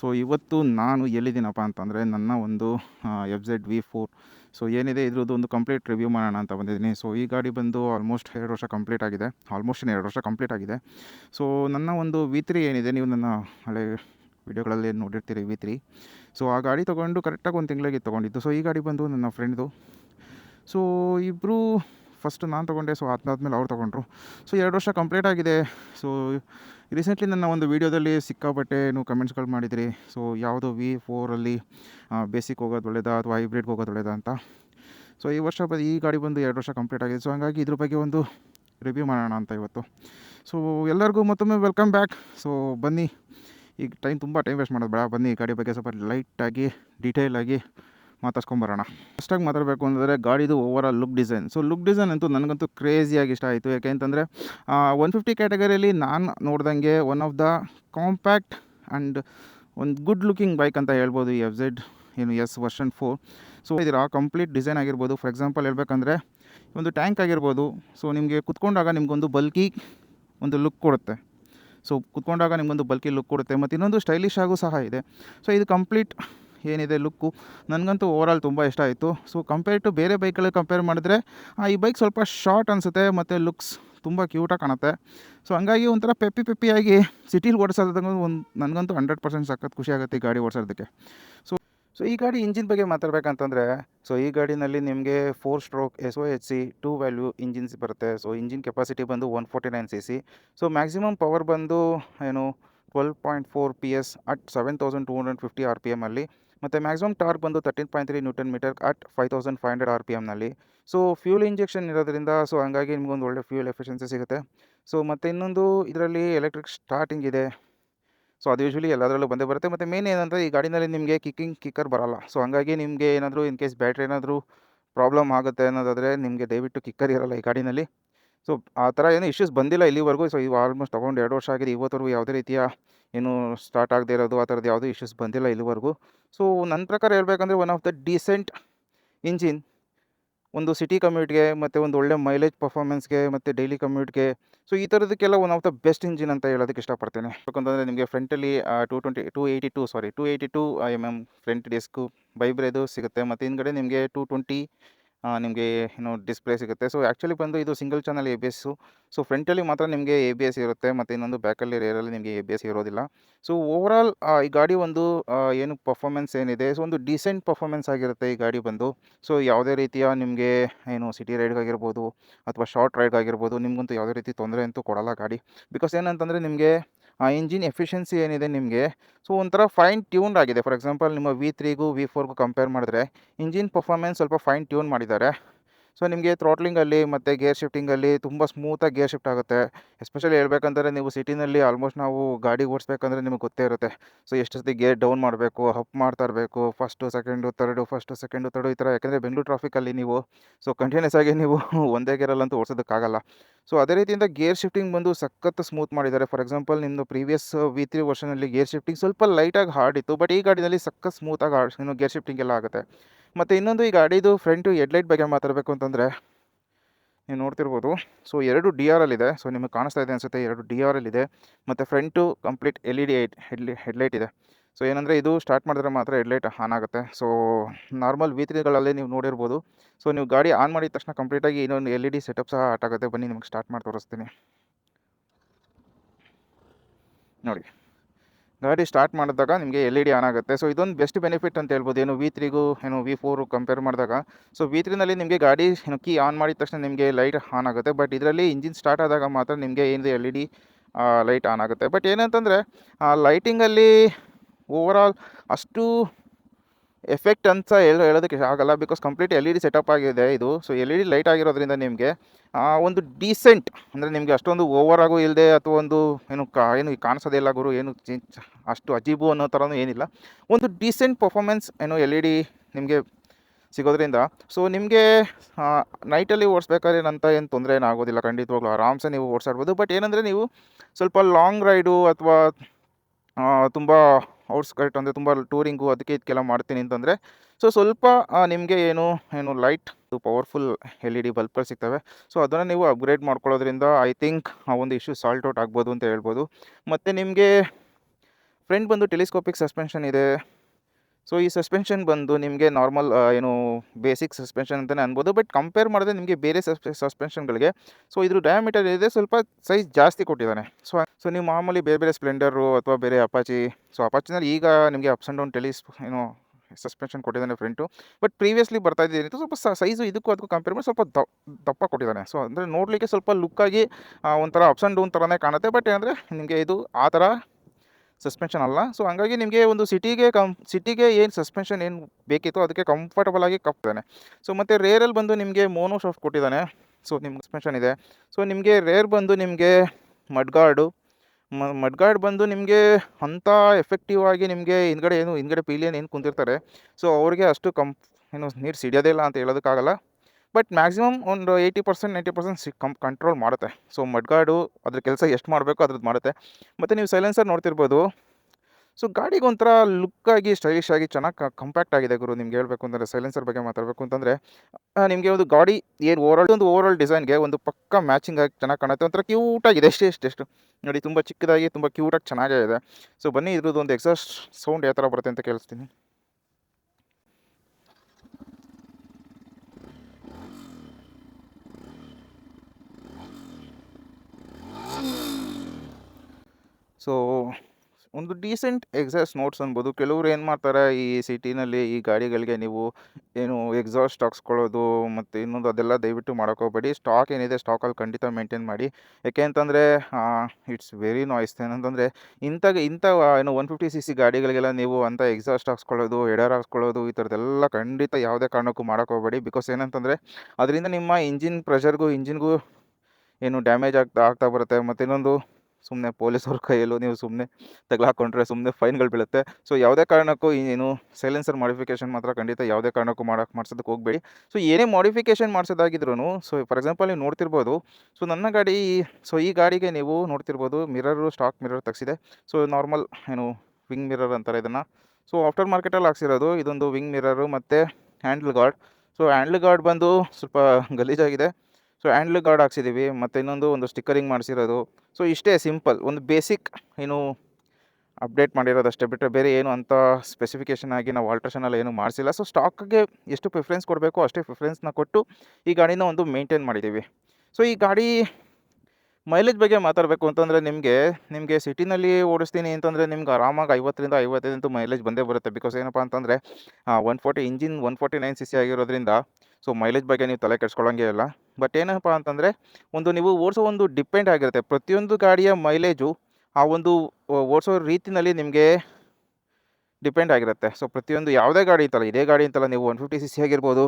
So, ಇವತ್ತು ನಾನು ಎಲ್ಲಿದ್ದೀನಪ್ಪ ಅಂತಂದರೆ, ನನ್ನ ಒಂದು F Z V four so, ಏನಿದೆ, ಇದ್ರದ್ದು ಒಂದು ಕಂಪ್ಲೀಟ್ ರಿವ್ಯೂ ಮಾಡೋಣ ಅಂತ ಬಂದಿದ್ದೀನಿ. ಸೊ, ಈ ಗಾಡಿ ಬಂದು ಆಲ್ಮೋಸ್ಟ್ ಎರಡು ವರ್ಷ ಕಂಪ್ಲೀಟ್ ಆಗಿದೆ. ಆಲ್ಮೋಸ್ಟ್ ಎರಡು ವರ್ಷ ಕಂಪ್ಲೀಟ್ ಆಗಿದೆ. ಸೊ, ನನ್ನ ಒಂದು ವಿ ತ್ರೀ ಏನಿದೆ, ನೀವು ನನ್ನ ಹಳೆ ವೀಡಿಯೋಗಳಲ್ಲಿ ನೋಡಿರ್ತೀರಿ ವಿ ತ್ರೀ ಸೊ, ಆ ಗಾಡಿ ತೊಗೊಂಡು ಕರೆಕ್ಟಾಗಿ ಒಂದು ತಿಂಗಳಿಗೆ ತೊಗೊಂಡಿದ್ದು. ಸೊ, ಈ ಗಾಡಿ ಬಂದು ನನ್ನ ಫ್ರೆಂಡ್ದು ಸೊ ಇಬ್ಬರು ಫಸ್ಟ್ ನಾನು ತೊಗೊಂಡೆ, ಸೊ, ಅದಾದ್ಮೇಲೆ ಅವ್ರು ತೊಗೊಂಡ್ರು. ಸೊ, ಎರಡು ವರ್ಷ ಕಂಪ್ಲೀಟ್ ಆಗಿದೆ. ಸೊ ರೀಸೆಂಟ್ಲಿ ನನ್ನ ಒಂದು ವೀಡಿಯೋದಲ್ಲಿ ಸಿಕ್ಕಾಪಟ್ಟೆ ನೀವು ಕಮೆಂಟ್ಸ್ಗಳು ಮಾಡಿದಿರಿ. ಸೊ ಯಾವುದು ವಿ ಫೋರಲ್ಲಿ ಬೇಸಿಕ್ ಹೋಗೋದು ಒಳ್ಳೆಯದ ಅಥವಾ ಹೈಬ್ರಿಡ್ಗೆ ಹೋಗೋದು ಒಳ್ಳೇದಾ ಅಂತ. ಸೊ ಈ ವರ್ಷ ಈ ಗಾಡಿ ಬಂದು ಎರಡು ವರ್ಷ ಕಂಪ್ಲೀಟ್ ಆಗಿದೆ. ಸೊ ಹಂಗಾಗಿ ಇದ್ರ ಬಗ್ಗೆ ಒಂದು ರಿವ್ಯೂ ಮಾಡೋಣ ಅಂತ ಇವತ್ತು. ಸೊ ಎಲ್ಲರಿಗೂ ಮತ್ತೊಮ್ಮೆ ವೆಲ್ಕಮ್ ಬ್ಯಾಕ್ ಸೊ ಬನ್ನಿ. ಈಗ ಟೈಮ್ ತುಂಬ ಟೈಮ್ ವೇಸ್ಟ್ ಮಾಡೋದು ಬೇಡ. ಬನ್ನಿ ಗಾಡಿ ಬಗ್ಗೆ ಸ್ವಲ್ಪ ಲೈಟಾಗಿ ಡೀಟೇಲಾಗಿ ಮಾತಾಡ್ಸ್ಕೊಂಬರೋಣ. ಫಸ್ಟಾಗಿ ಮಾತಾಡಬೇಕು ಅಂದರೆ ಗಾಡಿದು over all look design so look design ಅಂತೂ ನನಗಂತೂ ಕ್ರೇಜಿಯಾಗಿ ಇಷ್ಟ ಆಯಿತು. ಯಾಕೆ ಅಂತಂದರೆ ಒನ್ ಫಿಫ್ಟಿ ಕ್ಯಾಟಗರಿಯಲ್ಲಿ ನಾನು ನೋಡ್ದಂಗೆ one of the compact and ಒಂದು ಗುಡ್ ಲುಕಿಂಗ್ ಬೈಕ್ ಅಂತ ಹೇಳ್ಬೋದು ಎಫ್ ಝೆಡ್ ಏನು ಎಸ್ ವರ್ಷನ್ ಫೋರ್ ಸೊ ಇದರ ಕಂಪ್ಲೀಟ್ ಡಿಸೈನ್ ಆಗಿರ್ಬೋದು. ಫಾರ್ ಎಕ್ಸಾಂಪಲ್ ಹೇಳ್ಬೇಕಂದ್ರೆ, ಒಂದು ಟ್ಯಾಂಕ್ ಆಗಿರ್ಬೋದು. ಸೊ ನಿಮಗೆ ಕುತ್ಕೊಂಡಾಗ ನಿಮಗೊಂದು ಬಲ್ಕಿ ಒಂದು ಲುಕ್ ಕೊಡುತ್ತೆ. ಸೊ ಕುತ್ಕೊಂಡಾಗ ನಿಮಗೊಂದು ಬಲ್ಕಿ ಲುಕ್ ಕೊಡುತ್ತೆ. ಮತ್ತು ಇನ್ನೊಂದು ಸ್ಟೈಲಿಶ್ ಆಗೂ ಸಹ ಇದೆ. ಸೊ ಇದು ಕಂಪ್ಲೀಟ್ ಏನಿದೆ ಲುಕ್ಕು? ನನಗಂತೂ ಓವರಾಲ್ ತುಂಬ ಇಷ್ಟ ಆಯಿತು. ಸೊ ಕಂಪೇರ್ ಟು ಬೇರೆ ಬೈಕ್ಗಳಿಗೆ ಕಂಪೇರ್ ಮಾಡಿದ್ರೆ ಈ ಬೈಕ್ ಸ್ವಲ್ಪ ಶಾರ್ಟ್ ಅನಿಸುತ್ತೆ, ಮತ್ತು ಲುಕ್ಸ್ ತುಂಬ ಕ್ಯೂಟಾಗಿ ಕಾಣುತ್ತೆ. ಸೊ ಹಂಗಾಗಿ ಒಂಥರ ಪೆಪ್ಪಿ ಪೆಪ್ಪಿಯಾಗಿ ಸಿಟಿಲಿ ಓಡಿಸೋದಂಗೂ ಒಂದು ನನಗಂತೂ ಹಂಡ್ರೆಡ್ ಪರ್ಸೆಂಟ್ ಸಖತ್ ಖುಷಿ ಆಗುತ್ತೆ ಈ ಗಾಡಿ ಓಡಿಸೋದಕ್ಕೆ. ಸೊ ಸೊ ಈ ಗಾಡಿ ಇಂಜಿನ್ ಬಗ್ಗೆ ಮಾತಾಡಬೇಕಂತಂದರೆ ಸೊ ಈ ಗಾಡಿನಲ್ಲಿ ನಿಮಗೆ four stroke S O H C two value engines ಬರುತ್ತೆ. ಸೊ ಇಂಜಿನ್ ಕೆಪಾಸಿಟಿ ಬಂದು one forty nine C C so maximum power ಬಂದು ಏನು twelve point four P S at seven thousand two hundred fifty R P ಎಮಲ್ಲಿ ಮತ್ತು maximum torque ಬಂದು thirteen point three newton metre at five thousand five hundred R P ಎಮ್ನಲ್ಲಿ so fuel injection ಇರೋದ್ರಿಂದ so ಹಂಗಾಗಿ ಒಂದು ಒಳ್ಳೆ fuel efficiency ಸಿಗುತ್ತೆ. So ಮತ್ತು ಇನ್ನೊಂದು ಇದರಲ್ಲಿ ಎಲೆಕ್ಟ್ರಿಕ್ ಸ್ಟಾರ್ಟಿಂಗ್ ಇದೆ. ಸೊ ಅದು ಯೂಶ್ವಲಿ ಎಲ್ಲದರಲ್ಲೂ ಬಂದೇ ಬರುತ್ತೆ. ಮತ್ತು ಮೇನ್ ಏನಂದರೆ, ಈ ಗಾಡಿನಲ್ಲಿ ನಿಮಗೆ ಕಿಕ್ಕಿಂಗ್ ಕಿಕ್ಕರ್ ಬರಲ್ಲ. ಸೊ ಹಂಗಾಗಿ ನಿಮಗೆ ಏನಾದರೂ ಇನ್ ಕೇಸ್ ಬ್ಯಾಟ್ರಿ ಏನಾದರೂ ಪ್ರಾಬ್ಲಮ್ ಆಗುತ್ತೆ ಅನ್ನೋದಾದರೆ, ನಿಮಗೆ ದಯವಿಟ್ಟು ಕಿಕ್ಕರ್ ಇರಲ್ಲ ಈ ಗಾಡಿನಲ್ಲಿ. ಸೊ ಆ ಥರ ಏನೂ ಇಶ್ಯೂಸ್ ಬಂದಿಲ್ಲ ಇಲ್ಲಿವರೆಗೂ. ಸೊ ಇವು ಆಲ್ಮೋಸ್ಟ್ ತೊಗೊಂಡು ಎರಡು ವರ್ಷ ಆಗಿದೆ. ಇವತ್ತರೆಗೂ ಯಾವುದೇ ರೀತಿಯ ಏನು ಸ್ಟಾರ್ಟ್ ಆಗದೇ ಇರೋದು ಆ ಥರದ್ದು ಯಾವುದೂ ಇಶ್ಯೂಸ್ ಬಂದಿಲ್ಲ ಇಲ್ಲಿವರೆಗೂ. ಸೊ ನನ್ನ ಪ್ರಕಾರ ಹೇಳ್ಬೇಕಂದ್ರೆ one of the decent engine ಒಂದು ಸಿಟಿ ಕಮ್ಯೂಟ್ಗೆ ಮತ್ತು ಒಂದು ಒಳ್ಳೆ ಮೈಲೇಜ್ ಪರ್ಫಾರ್ಮೆನ್ಸ್ಗೆ ಮತ್ತು ಡೈಲಿ ಕಮ್ಯೂಟ್ಗೆ ಸೊ ಈ ಥರದಕ್ಕೆಲ್ಲ one of the best engine ಅಂತ ಹೇಳೋದಕ್ಕೆ ಇಷ್ಟಪಡ್ತೇನೆ. ಯಾಕಂತಂದರೆ ನಿಮಗೆ ಫ್ರಂಟಲ್ಲಿ two twenty two eighty two sorry two eighty two M M front disc ಬೈಬ್ರೆದು ಸಿಗುತ್ತೆ. ಮತ್ತು ಹಿಂದ್ಗಡೆ ನಿಮಗೆ ಟೂ ಟ್ವೆಂಟಿ ನಿಮಗೆ ಏನು ಡಿಸ್ಪ್ಲೇ ಸಿಗುತ್ತೆ. ಸೊ ಆ್ಯಕ್ಚುಲಿ ಬಂದು ಇದು single channel A B S so ಫ್ರಂಟಲ್ಲಿ ಮಾತ್ರ ನಿಮಗೆ ಎ ಬಿ ಎಸ್ ಇರುತ್ತೆ ಮತ್ತು ಇನ್ನೊಂದು ಬ್ಯಾಕಲ್ಲಿ ರೇರಲ್ಲಿ ನಿಮಗೆ ಎ ಬಿ ಎಸ್ ಇರೋದಿಲ್ಲ. ಸೊ ಓವರಾಲ್ ಈ ಗಾಡಿ ಒಂದು ಏನು ಪರ್ಫಾರ್ಮೆನ್ಸ್ ಏನಿದೆ? ಸೊ ಒಂದು ಡೀಸೆಂಟ್ ಪರ್ಫಾರ್ಮೆನ್ಸ್ ಆಗಿರುತ್ತೆ ಈ ಗಾಡಿ ಬಂದು. ಸೊ ಯಾವುದೇ ರೀತಿಯ ನಿಮಗೆ ಏನು ಸಿಟಿ ರೈಡ್ಗಾಗಿರ್ಬೋದು ಅಥವಾ ಶಾರ್ಟ್ ರೈಡ್ಗಾಗಿರ್ಬೋದು ನಿಮಗಂತೂ ಯಾವುದೇ ರೀತಿ ತೊಂದರೆ ಅಂತೂ ಕೊಡಲ್ಲ ಗಾಡಿ. ಬಿಕಾಸ್ ಏನಂತಂದರೆ ನಿಮಗೆ ಆ ಇಂಜಿನ್ ಎಫಿಷಿಯನ್ಸಿ ಏನಿದೆ ನಿಮಗೆ? ಸೊ ಒಂಥರ ಫೈನ್ ಟ್ಯೂನ್ಡ್ ಆಗಿದೆ. ಫಾರ್ ಎಕ್ಸಾಂಪಲ್ ನಿಮ್ಮ ವಿ ತ್ರೀಗೂ ವಿ ಫೋರ್ಗೂ ಕಂಪೇರ್ ಮಾಡಿದ್ರೆ ಇಂಜಿನ್ ಪರ್ಫಾರ್ಮೆನ್ಸ್ ಸ್ವಲ್ಪ ಫೈನ್ ಟ್ಯೂನ್ ಮಾಡಿದ್ದಾರೆ. ಸೊ ನಿಮಗೆ ಥ್ರಾಟ್ಲಿಂಗಲ್ಲಿ ಮತ್ತು ಗೇರ್ ಶಿಫ್ಟಿಂಗಲ್ಲಿ ತುಂಬ ಸ್ಮೂತಾಗಿ ಗೇರ್ ಶಿಫ್ಟ್ ಆಗುತ್ತೆ. ಎಸ್ಪೆಷಲಿ ಹೇಳಬೇಕಂದ್ರೆ ನೀವು ಸಿಟಿನಲ್ಲಿ ಆಲ್ಮೋಸ್ಟ್ ನಾವು ಗಾಡಿ ಓಡಿಸ್ಬೇಕಂದ್ರೆ ನಿಮಗೆ ಗೊತ್ತೇ ಇರುತ್ತೆ. ಸೊ ಎಷ್ಟು ಸತಿ ಗೇರ್ ಡೌನ್ ಮಾಡಬೇಕು ಹಪ್ ಮಾಡ್ತಾ ಇರಬೇಕು first second third first second third ಈ ಥರ. ಯಾಕೆಂದರೆ ಬೆಂಗಳೂರು ಟ್ರಾಫಿಕಲ್ಲಿ ನೀವು ಸೊ ಕಂಟಿನ್ಯೂಸ್ ಆಗಿ ನೀವು ಒಂದೇ ಗೇರಲ್ಲಂತೂ ಓಡಿಸೋದಕ್ಕಾಗಲ್ಲ. ಸೊ ಅದೇ ರೀತಿಯಿಂದ ಗೇರ್ ಶಿಫ್ಟಿಂಗ್ ಬಂದು ಸಖತ್ ಸ್ಮೂತ್ ಮಾಡಿದ್ದಾರೆ. ಫಾರ್ ಎಕ್ಸಾಂಪಲ್ ನಿಮ್ಮದು ಪ್ರೀವಿಯಸ್ ವಿ ತ್ರೀ ವರ್ಷನಲ್ಲಿ ಗೇರ್ ಶಿಫ್ಟಿಂಗ್ ಸ್ವಲ್ಪ ಲೈಟಾಗಿ ಹಾರ್ಡ್ ಇತ್ತು ಬಟ್ ಈ ಗಾಡಿನಲ್ಲಿ ಸಖತ್ ಸ್ಮೂತಾಗಿ ಹಾರ್ಡ್ ಇನ್ನು ಗೇರ್ ಶಿಫ್ಟಿಂಗ್ ಎಲ್ಲ ಆಗುತ್ತೆ. ಮತ್ತು ಇನ್ನೊಂದು ಈ ಗಾಡಿದು ಫ್ರಂಟು ಹೆಡ್ಲೈಟ್ ಬಗ್ಗೆ ಮಾತಾಡಬೇಕು ಅಂತಂದರೆ, ನೀವು ನೋಡ್ತಿರ್ಬೋದು. ಸೊ ಎರಡು ಡಿ ಆರ್ ಇದೆ ಸೊ ನಿಮಗೆ ಕಾಣಿಸ್ತಾ ಇದೆ ಅನಿಸುತ್ತೆ, ಎರಡು ಡಿ ಆರ್ ಎಲ್ ಇದೆ ಮತ್ತು front complete L E D Headley headlight ಇದೆ. ಸೊ ಏನಂದರೆ ಇದು ಸ್ಟಾರ್ಟ್ ಮಾಡಿದ್ರೆ ಮಾತ್ರ ಹೆಡ್ಲೈಟ್ ಆನ್ ಆಗುತ್ತೆ. ಸೊ ನಾರ್ಮಲ್ ತ್ರೀಗಳಲ್ಲಿ ನೀವು ನೋಡಿರ್ಬೋದು. ಸೊ ನೀವು ಗಾಡಿ ಆನ್ ಮಾಡಿದ ತಕ್ಷಣ ಕಂಪ್ಲೀಟಾಗಿ ಇನ್ನೊಂದು ಎಲ್ ಇ ಡಿ ಸೆಟಪ್ ಸಹ ಆಟ ಆಗುತ್ತೆ. ಬನ್ನಿ, ನಿಮಗೆ ಸ್ಟಾರ್ಟ್ ಮಾಡಿ ತೋರಿಸ್ತೀನಿ. ನೋಡಿ. ಗಾಡಿ ಸ್ಟಾರ್ಟ್ ಮಾಡಿದಾಗ ನಿಮಗೆ ಎಲ್ ಇ ಡಿ ಆನ್ ಆಗುತ್ತೆ. ಸೊ ಇದೊಂದು ಬೆಸ್ಟ್ ಬೆನಿಫಿಟ್ ಅಂತ ಹೇಳ್ಬೋದು. ಏನು ವಿ ತ್ರೀಗೂ ಏನು ವಿ ಫೋರು ಕಂಪೇರ್ ಮಾಡಿದಾಗ. ಸೊ ವಿ ತ್ರೀನಲ್ಲಿ ನಿಮಗೆ ಗಾಡಿ, ಏನು ಕೀ ಆನ್ ಮಾಡಿದ ತಕ್ಷಣ ನಿಮಗೆ ಲೈಟ್ ಆನ್ ಆಗುತ್ತೆ. ಬಟ್ ಇದರಲ್ಲಿ ಇಂಜಿನ್ ಸ್ಟಾರ್ಟ್ ಆದಾಗ ಮಾತ್ರ ನಿಮಗೆ ಏನಿದೆ L E D light on ಆಗುತ್ತೆ. ಬಟ್ ಏನಂತಂದರೆ ಲೈಟಿಂಗಲ್ಲಿ ಓವರಾಲ್ ಅಷ್ಟು ಎಫೆಕ್ಟ್ ಅಂತ ಹೇಳೋ, ಹೇಳೋದಕ್ಕೆ ಆಗಲ್ಲ because complete L E D setup ಆಗಿದೆ ಇದು. So L E D light ಆಗಿರೋದ್ರಿಂದ ನಿಮಗೆ ಒಂದು ಡೀಸೆಂಟ್ ಅಂದರೆ ನಿಮಗೆ ಅಷ್ಟೊಂದು ಓವರ್ ಆಗು ಇಲ್ಲದೆ ಅಥವಾ ಒಂದು ಏನು ಕಾ, ಏನು ಕಾಣಿಸೋದೇ ಇಲ್ಲ ಗುರು, ಏನು ಅಷ್ಟು ಅಜೀಬು ಅನ್ನೋ ಥರನೂ ಏನಿಲ್ಲ. ಒಂದು ಡೀಸೆಂಟ್ ಪರ್ಫಾರ್ಮೆನ್ಸ್ ಏನು ಎಲ್ ಇ ಡಿ ನಿಮಗೆ ಸಿಗೋದ್ರಿಂದ. ಸೊ ನಿಮಗೆ ನೈಟಲ್ಲಿ ಓಡಿಸ್ಬೇಕಾದ್ರೆ ಏನಂತ ಏನು ತೊಂದರೆ ಏನಾಗೋದಿಲ್ಲ ಖಂಡಿತವಾಗ್ಲೂ. ಆರಾಮ್ಸೆ ನೀವು ಓಡಿಸಾಡ್ಬೋದು. ಬಟ್ ಏನಂದರೆ ನೀವು ಸ್ವಲ್ಪ ಲಾಂಗ್ ರೈಡು ಅಥವಾ ತುಂಬ ಔಟ್ಸ್ಕರ್ಟ್ ಅಂದರೆ ತುಂಬ ಟೂರಿಂಗು ಅದಕ್ಕೆ ಇದಕ್ಕೆಲ್ಲ ಮಾಡ್ತೀನಿ ಅಂತಂದರೆ, ಸೊ ಸ್ವಲ್ಪ ನಿಮಗೆ ಏನು ಏನು light powerful L E D ಬಲ್ಬ್ಗಳು ಸಿಗ್ತವೆ. ಸೊ ಅದನ್ನು ನೀವು ಅಪ್ಗ್ರೇಡ್ ಮಾಡ್ಕೊಳ್ಳೋದ್ರಿಂದ ಐ ಥಿಂಕ್ ಆ ಒಂದು ಇಶ್ಯೂ ಸಾಲ್ಟ್ ಔಟ್ ಆಗ್ಬೋದು ಅಂತ ಹೇಳ್ಬೋದು. ಮತ್ತು ನಿಮಗೆ ಫ್ರಂಟ್ ಬಂದು ಟೆಲಿಸ್ಕೋಪಿಕ್ ಸಸ್ಪೆನ್ಷನ್ ಇದೆ. ಸೊ ಈ ಸಸ್ಪೆನ್ಷನ್ ಬಂದು ನಿಮಗೆ ನಾರ್ಮಲ್ ಏನು ಬೇಸಿಕ್ ಸಸ್ಪೆನ್ಷನ್ ಅಂತಲೇ ಅನ್ಬೋದು. ಬಟ್ ಕಂಪೇರ್ ಮಾಡಿದ್ರೆ ನಿಮಗೆ ಬೇರೆ ಸಸ್ಪೆ ಸಸ್ಪೆನ್ಷನ್ಗಳಿಗೆ ಸೊ ಇದ್ರ ಡಯಾಮೀಟರ್ ಇದೆ, ಸ್ವಲ್ಪ ಸೈಜ್ ಜಾಸ್ತಿ ಕೊಟ್ಟಿದ್ದಾನೆ. ಸೊ ಸೊ ನೀವು ಮಾಮೂಲಿ ಬೇರೆ ಬೇರೆ ಸ್ಪ್ಲೆಂಡರು ಅಥವಾ ಬೇರೆ ಅಪಾಚಿ ಸೊ ಅಪಾಚಿನಲ್ಲಿ ಈಗ ನಿಮಗೆ ಅಪ್ಸ್ ಆ್ಯಂಡ್ ಡೌನ್ ಟೆಲಿಸ್ ಏನು ಸಸ್ಪೆನ್ಷನ್ ಕೊಟ್ಟಿದ್ದಾನೆ ಫ್ರಂಟು ಬಟ್ ಪ್ರೀವಿಯಸ್ಲಿ ಬರ್ತಾ ಇದ್ದೀನಿ ಸ್ವಲ್ಪ ಸೈಜು ಇದಕ್ಕೂ ಅದಕ್ಕೂ ಕಂಪೇರ್ ಮಾಡಿ ಸ್ವಲ್ಪ ದಪ್ಪ ಕೊಟ್ಟಿದ್ದಾನೆ. ಸೊ ಅಂದರೆ ನೋಡಲಿಕ್ಕೆ ಸ್ವಲ್ಪ ಲುಕ್ಕಾಗಿ ಒಂಥರ ಅಪ್ಸ್ ಆ್ಯಂಡ್ ಡೌನ್ ಥರನೇ ಕಾಣುತ್ತೆ. ಬಟ್ ಏನಂದರೆ ನಿಮಗೆ ಇದು ಆ ಥರ ಸಸ್ಪೆನ್ಷನ್ ಅಲ್ಲ. ಸೊ ಹಂಗಾಗಿ ನಿಮಗೆ ಒಂದು ಸಿಟಿಗೆ ಕಂ ಸಿಟಿಗೆ ಏನು ಸಸ್ಪೆನ್ಷನ್ ಏನು ಬೇಕಿತ್ತು ಅದಕ್ಕೆ ಕಂಫರ್ಟಬಲ್ ಆಗಿ ಕಪ್ತಾನೆ ಸೊ ಮತ್ತು ರೇರಲ್ಲಿ ಬಂದು ನಿಮಗೆ ಮೋನೋ ಶಾಫ್ಟ್ ಕೊಟ್ಟಿದ್ದಾನೆ. ಸೊ ನಿಮ್ಮ ಸಸ್ಪೆನ್ಷನ್ ಇದೆ. ಸೊ ನಿಮಗೆ ರೇರ್ ಬಂದು ನಿಮಗೆ ಮಡ್ಗಾರ್ಡು ಮಡ್ಗಾರ್ಡ್ ಬಂದು ನಿಮಗೆ ಅಂಥ ಎಫೆಕ್ಟಿವ್ ಆಗಿ ನಿಮಗೆ ಹಿಂದ್ಗಡೆ ಏನು, ಹಿಂದ್ಗಡೆ ಪೀಲಿಯನ್ ಏನು ಕುಂತಿರ್ತಾರೆ. ಸೊ ಅವ್ರಿಗೆ ಅಷ್ಟು ಕಂಪ್ ಏನು ನೀರು ಸಿಡಿಯೋದೇ ಇಲ್ಲ ಅಂತ ಹೇಳೋದಕ್ಕಾಗಲ್ಲ. ಬಟ್ ಮ್ಯಾಕ್ಸಿಮಮ್ ಒಂದು ಏಯ್ಟಿ ಪರ್ಸೆಂಟ್ ನೈಂಟಿ ಪರ್ಸೆಂಟ್ ಸಿ ಕಂ ಕಂಟ್ರೋಲ್ ಮಾಡುತ್ತೆ. ಸೊ ಮಡ್ಗಾಡು ಅದ್ರ ಕೆಲಸ ಎಷ್ಟು ಮಾಡಬೇಕು ಅದ್ರದ್ದು ಮಾಡುತ್ತೆ. ಮತ್ತು ನೀವು ಸೈಲೆನ್ಸರ್ ನೋಡ್ತಿರ್ಬೋದು. ಸೊ ಗಾಡಿಗೆ ಒಂಥರ ಲುಕ್ಕಾಗಿ ಸ್ಟೈಲಿಶ್ ಆಗಿ, ಚೆನ್ನಾಗಿ ಕಂಪ್ಯಾಕ್ಟ್ ಆಗಿದೆ ಗುರು. ನಿಮ್ಗೆ ಹೇಳಬೇಕು ಅಂದರೆ ಸೈಲೆನ್ಸರ್ ಬಗ್ಗೆ ಮಾತಾಡಬೇಕು ಅಂತಂದರೆ ನಿಮಗೆ ಒಂದು ಗಾಡಿ ಏನು ಆಲ್ ಒಂದು ಓವರಾಲ್ ಡಿಸೈನ್ಗೆ ಒಂದು ಪಕ್ಕ ಮ್ಯಾಚಿಂಗ್ ಆಗಿ ಚೆನ್ನಾಗಿ ಕಾಣುತ್ತೆ. ಒಂಥರ ಕ್ಯೂಟಾಗಿದೆ ಎಷ್ಟೇ, ಎಷ್ಟು ಎಷ್ಟು. ನೋಡಿ, ತುಂಬ ಚಿಕ್ಕದಾಗಿ, ತುಂಬ ಕ್ಯೂಟಾಗಿ ಚೆನ್ನಾಗೇ ಇದೆ. ಸೊ ಬನ್ನಿ ಇದ್ರದ್ದು ಒಂದು ಎಕ್ಸಾಸ್ಟ್ ಸೌಂಡ್ ಯಾವ ಥರ ಬರುತ್ತೆ ಅಂತ ಕೇಳಿಸ್ತೀನಿ. ಸೊ, ಒಂದು ಡೀಸೆಂಟ್ ಎಕ್ಸಾಸ್ಟ್ ನೋಟ್ಸ್ ಅನ್ಬೋದು. ಕೆಲವರು ಏನು ಮಾಡ್ತಾರೆ, ಈ ಸಿಟಿನಲ್ಲಿ ಈ ಗಾಡಿಗಳಿಗೆ ನೀವು ಏನು ಎಕ್ಸಾಸ್ಟ್ ಹಾಕ್ಸ್ಕೊಳ್ಳೋದು ಮತ್ತು ಇನ್ನೊಂದು ಅದೆಲ್ಲ ದಯವಿಟ್ಟು ಮಾಡೋಕ್ಕೋಗ್ಬೇಡಿ ಸ್ಟಾಕ್ ಏನಿದೆ ಸ್ಟಾಕಲ್ಲಿ ಖಂಡಿತ ಮೇಂಟೈನ್ ಮಾಡಿ. ಯಾಕೆ ಅಂತಂದರೆ ಇಟ್ಸ್ ವೆರಿ ನಾಯ್ಸ್ ಏನಂತಂದರೆ, ಇಂಥ ಇಂಥ ಏನು ಒನ್ ಫಿಫ್ಟಿ ಸಿ ಸಿ ಗಾಡಿಗಳಿಗೆಲ್ಲ ನೀವು ಅಂಥ ಎಕ್ಸಾಸ್ಟ್ ಹಾಕ್ಸ್ಕೊಳ್ಳೋದು ಎಡರ್ ಹಾಕ್ಸ್ಕೊಳ್ಳೋದು, ಈ ಥರದ್ದೆಲ್ಲ ಖಂಡಿತ ಯಾವುದೇ ಕಾರಣಕ್ಕೂ ಮಾಡೋಕ್ಕೋಗ್ಬೇಡಿ ಬಿಕಾಸ್ ಏನಂತಂದರೆ, ಅದರಿಂದ ನಿಮ್ಮ ಇಂಜಿನ್ ಪ್ರೆಷರ್ಗೂ ಇಂಜಿನ್ಗೂ ಏನು ಡ್ಯಾಮೇಜ್ ಆಗ್ತಾ ಆಗ್ತಾ ಬರುತ್ತೆ. ಮತ್ತು ಇನ್ನೊಂದು ಸುಮ್ಮನೆ ಪೊಲೀಸವ್ರ ಕೈಯಲ್ಲೂ ನೀವು ಸುಮ್ಮನೆ ತಗಲಾಕೊಂಡ್ರೆ ಸುಮ್ಮನೆ ಫೈನ್ಗಳು ಬೀಳುತ್ತೆ. ಸೊ ಯಾವುದೇ ಕಾರಣಕ್ಕೂ ಏನು ಸೈಲೆನ್ಸರ್ ಮಾಡಿಫಿಕೇಷನ್ ಮಾತ್ರ ಖಂಡಿತ ಯಾವುದೇ ಕಾರಣಕ್ಕೂ ಮಾಡೋಕ್ಕೆ ಮಾಡ್ಸೋದಕ್ಕೆ ಹೋಗಬೇಡಿ. ಸೊ ಏನೇ ಮಾಡಿಫಿಕೇಷನ್ ಮಾಡಿಸೋದಾಗಿದ್ರು ಸೊ ಫಾರ್ ಎಕ್ಸಾಂಪಲ್ ನೀವು ನೋಡ್ತಿರ್ಬೋದು, ಸೊ ನನ್ನ ಗಾಡಿ, ಸೊ ಈ ಗಾಡಿಗೆ ನೀವು ನೋಡ್ತಿರ್ಬೋದು ಮಿರರು, ಸ್ಟಾಕ್ ಮಿರರ್ ತೆಗ್ಸಿದೆ. ಸೊ ನಾರ್ಮಲ್ ಏನು ವಿಂಗ್ ಮಿರರ್ ಅಂತಾರೆ ಇದನ್ನು. ಸೊ ಆಫ್ಟರ್ ಮಾರ್ಕೆಟಲ್ಲಿ ಹಾಕ್ಸಿರೋದು ಇದೊಂದು ವಿಂಗ್ ಮಿರರು ಮತ್ತು handle guard. So handle guard ಬಂದು ಸ್ವಲ್ಪ ಗಲೀಜಾಗಿದೆ. ಸೊ ಹ್ಯಾಂಡ್ಲ್ ಗಾರ್ಡ್ ಹಾಕ್ಸಿದ್ದೀವಿ ಮತ್ತು ಇನ್ನೊಂದು ಒಂದು ಸ್ಟಿಕ್ಕರಿಂಗ್ ಮಾಡಿಸಿರೋದು. ಸೊ ಇಷ್ಟೇ ಸಿಂಪಲ್ ಒಂದು ಬೇಸಿಕ್ ಏನು ಅಪ್ಡೇಟ್ ಮಾಡಿರೋದು ಅಷ್ಟೇ. ಬಿಟ್ಟರೆ ಬೇರೆ ಏನು ಅಂತ ಸ್ಪೆಸಿಫಿಕೇಷನ್ ಆಗಿ ನಾವು ಆಲ್ಟ್ರೇಷನಲ್ಲಿ ಏನು ಮಾಡಿಸಿಲ್ಲ. ಸೊ ಸ್ಟಾಕ್ಗೆ ಎಷ್ಟು ಪ್ರಿಫರೆನ್ಸ್ ಕೊಡಬೇಕು ಅಷ್ಟೇ ಪ್ರಿಫರೆನ್ಸ್ನ ಕೊಟ್ಟು ಈ ಗಾಡಿನ ಒಂದು ಮೇಂಟೈನ್ ಮಾಡಿದ್ದೀವಿ ಸೊ ಈ ಗಾಡಿ ಮೈಲೇಜ್ ಬಗ್ಗೆ ಮಾತಾಡಬೇಕು ಅಂತಂದರೆ ನಿಮಗೆ ನಿಮಗೆ ಸಿಟಿನಲ್ಲಿ ಓಡಿಸ್ತೀನಿ ಅಂತಂದರೆ ನಿಮ್ಗೆ ಆರಾಮಾಗಿ ಐವತ್ತರಿಂದ ಐವತ್ತೈದಂತೂ ಮೈಲೇಜ್ ಬಂದೇ ಬರುತ್ತೆ. ಬಿಕಾಸ್ ಏನಪ್ಪ ಅಂತಂದರೆ one forty engine one forty nine C C ಆಗಿರೋದ್ರಿಂದ ಸೊ ಮೈಲೇಜ್ ಬಗ್ಗೆ ನೀವು ತಲೆ ಕೆಡ್ಸ್ಕೊಳ್ಳೋಂಗೇ ಇಲ್ಲ. ಬಟ್ ಏನಪ್ಪ ಅಂತಂದರೆ, ಒಂದು ನೀವು ಓಡಿಸೋ ಒಂದು ಡಿಪೆಂಡ್ ಆಗಿರುತ್ತೆ. ಪ್ರತಿಯೊಂದು ಗಾಡಿಯ ಮೈಲೇಜು ಆ ಒಂದು ಓಡಿಸೋ ರೀತಿಯಲ್ಲಿ ನಿಮಗೆ ಡಿಪೆಂಡ್ ಆಗಿರುತ್ತೆ. ಸೊ ಪ್ರತಿಯೊಂದು ಯಾವುದೇ ಗಾಡಿ ಇತ್ತಲ್ಲ, ಇದೇ ಗಾಡಿ ಅಂತಲ್ಲ ನೀವು ಒನ್ ಫಿಫ್ಟಿ ಸಿ ಸಿ ಆಗಿರ್ಬೋದು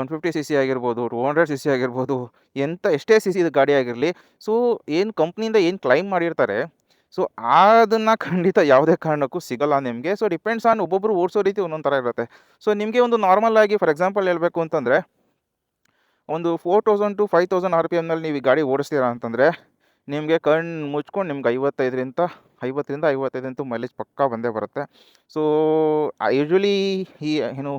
ಒನ್ ಫಿಫ್ಟಿ ಸಿ ಸಿ ಆಗಿರ್ಬೋದು ಟು ಹಂಡ್ರೆಡ್ ಸಿ ಸಿ ಆಗಿರ್ಬೋದು ಎಂಥ ಎಷ್ಟೇ ಸಿ ಸಿ ಗಾಡಿ ಆಗಿರಲಿ ಸೊ ಏನು ಕಂಪ್ನಿಯಿಂದ ಏನು ಕ್ಲೈಮ್ ಮಾಡಿರ್ತಾರೆ ಸೊ ಅದನ್ನು ಖಂಡಿತ ಯಾವುದೇ ಕಾರಣಕ್ಕೂ ಸಿಗಲ್ಲ ನಿಮಗೆ. ಸೊ ಡಿಪೆಂಡ್ಸ್ ಆನ್ ಒಬ್ಬೊಬ್ಬರು ಓಡಿಸೋ ರೀತಿ ಒಂದೊಂದು ಥರ ಇರುತ್ತೆ. ಸೊ ನಿಮಗೆ ಒಂದು ನಾರ್ಮಲ್ ಆಗಿ ಫಾರ್ ಎಕ್ಸಾಂಪಲ್ ಹೇಳಬೇಕು ಅಂತಂದರೆ ಒಂದು four thousand to five thousand R P ಎಮ್ನಲ್ಲಿ ನೀವು ಈ ಗಾಡಿ ಓಡಿಸ್ತೀರಾ ಅಂತಂದರೆ ನಿಮಗೆ ಕಣ್ಣು ಮುಚ್ಕೊಂಡು ನಿಮ್ಗೆ ಐವತ್ತೈದರಿಂದ, ಐವತ್ತರಿಂದ ಐವತ್ತೈದಂತೂ ಮೈಲೇಜ್ ಪಕ್ಕಾ ಬಂದೇ ಬರುತ್ತೆ. ಸೊ ಯೂಶ್ವಲಿ ಈ, ಏನು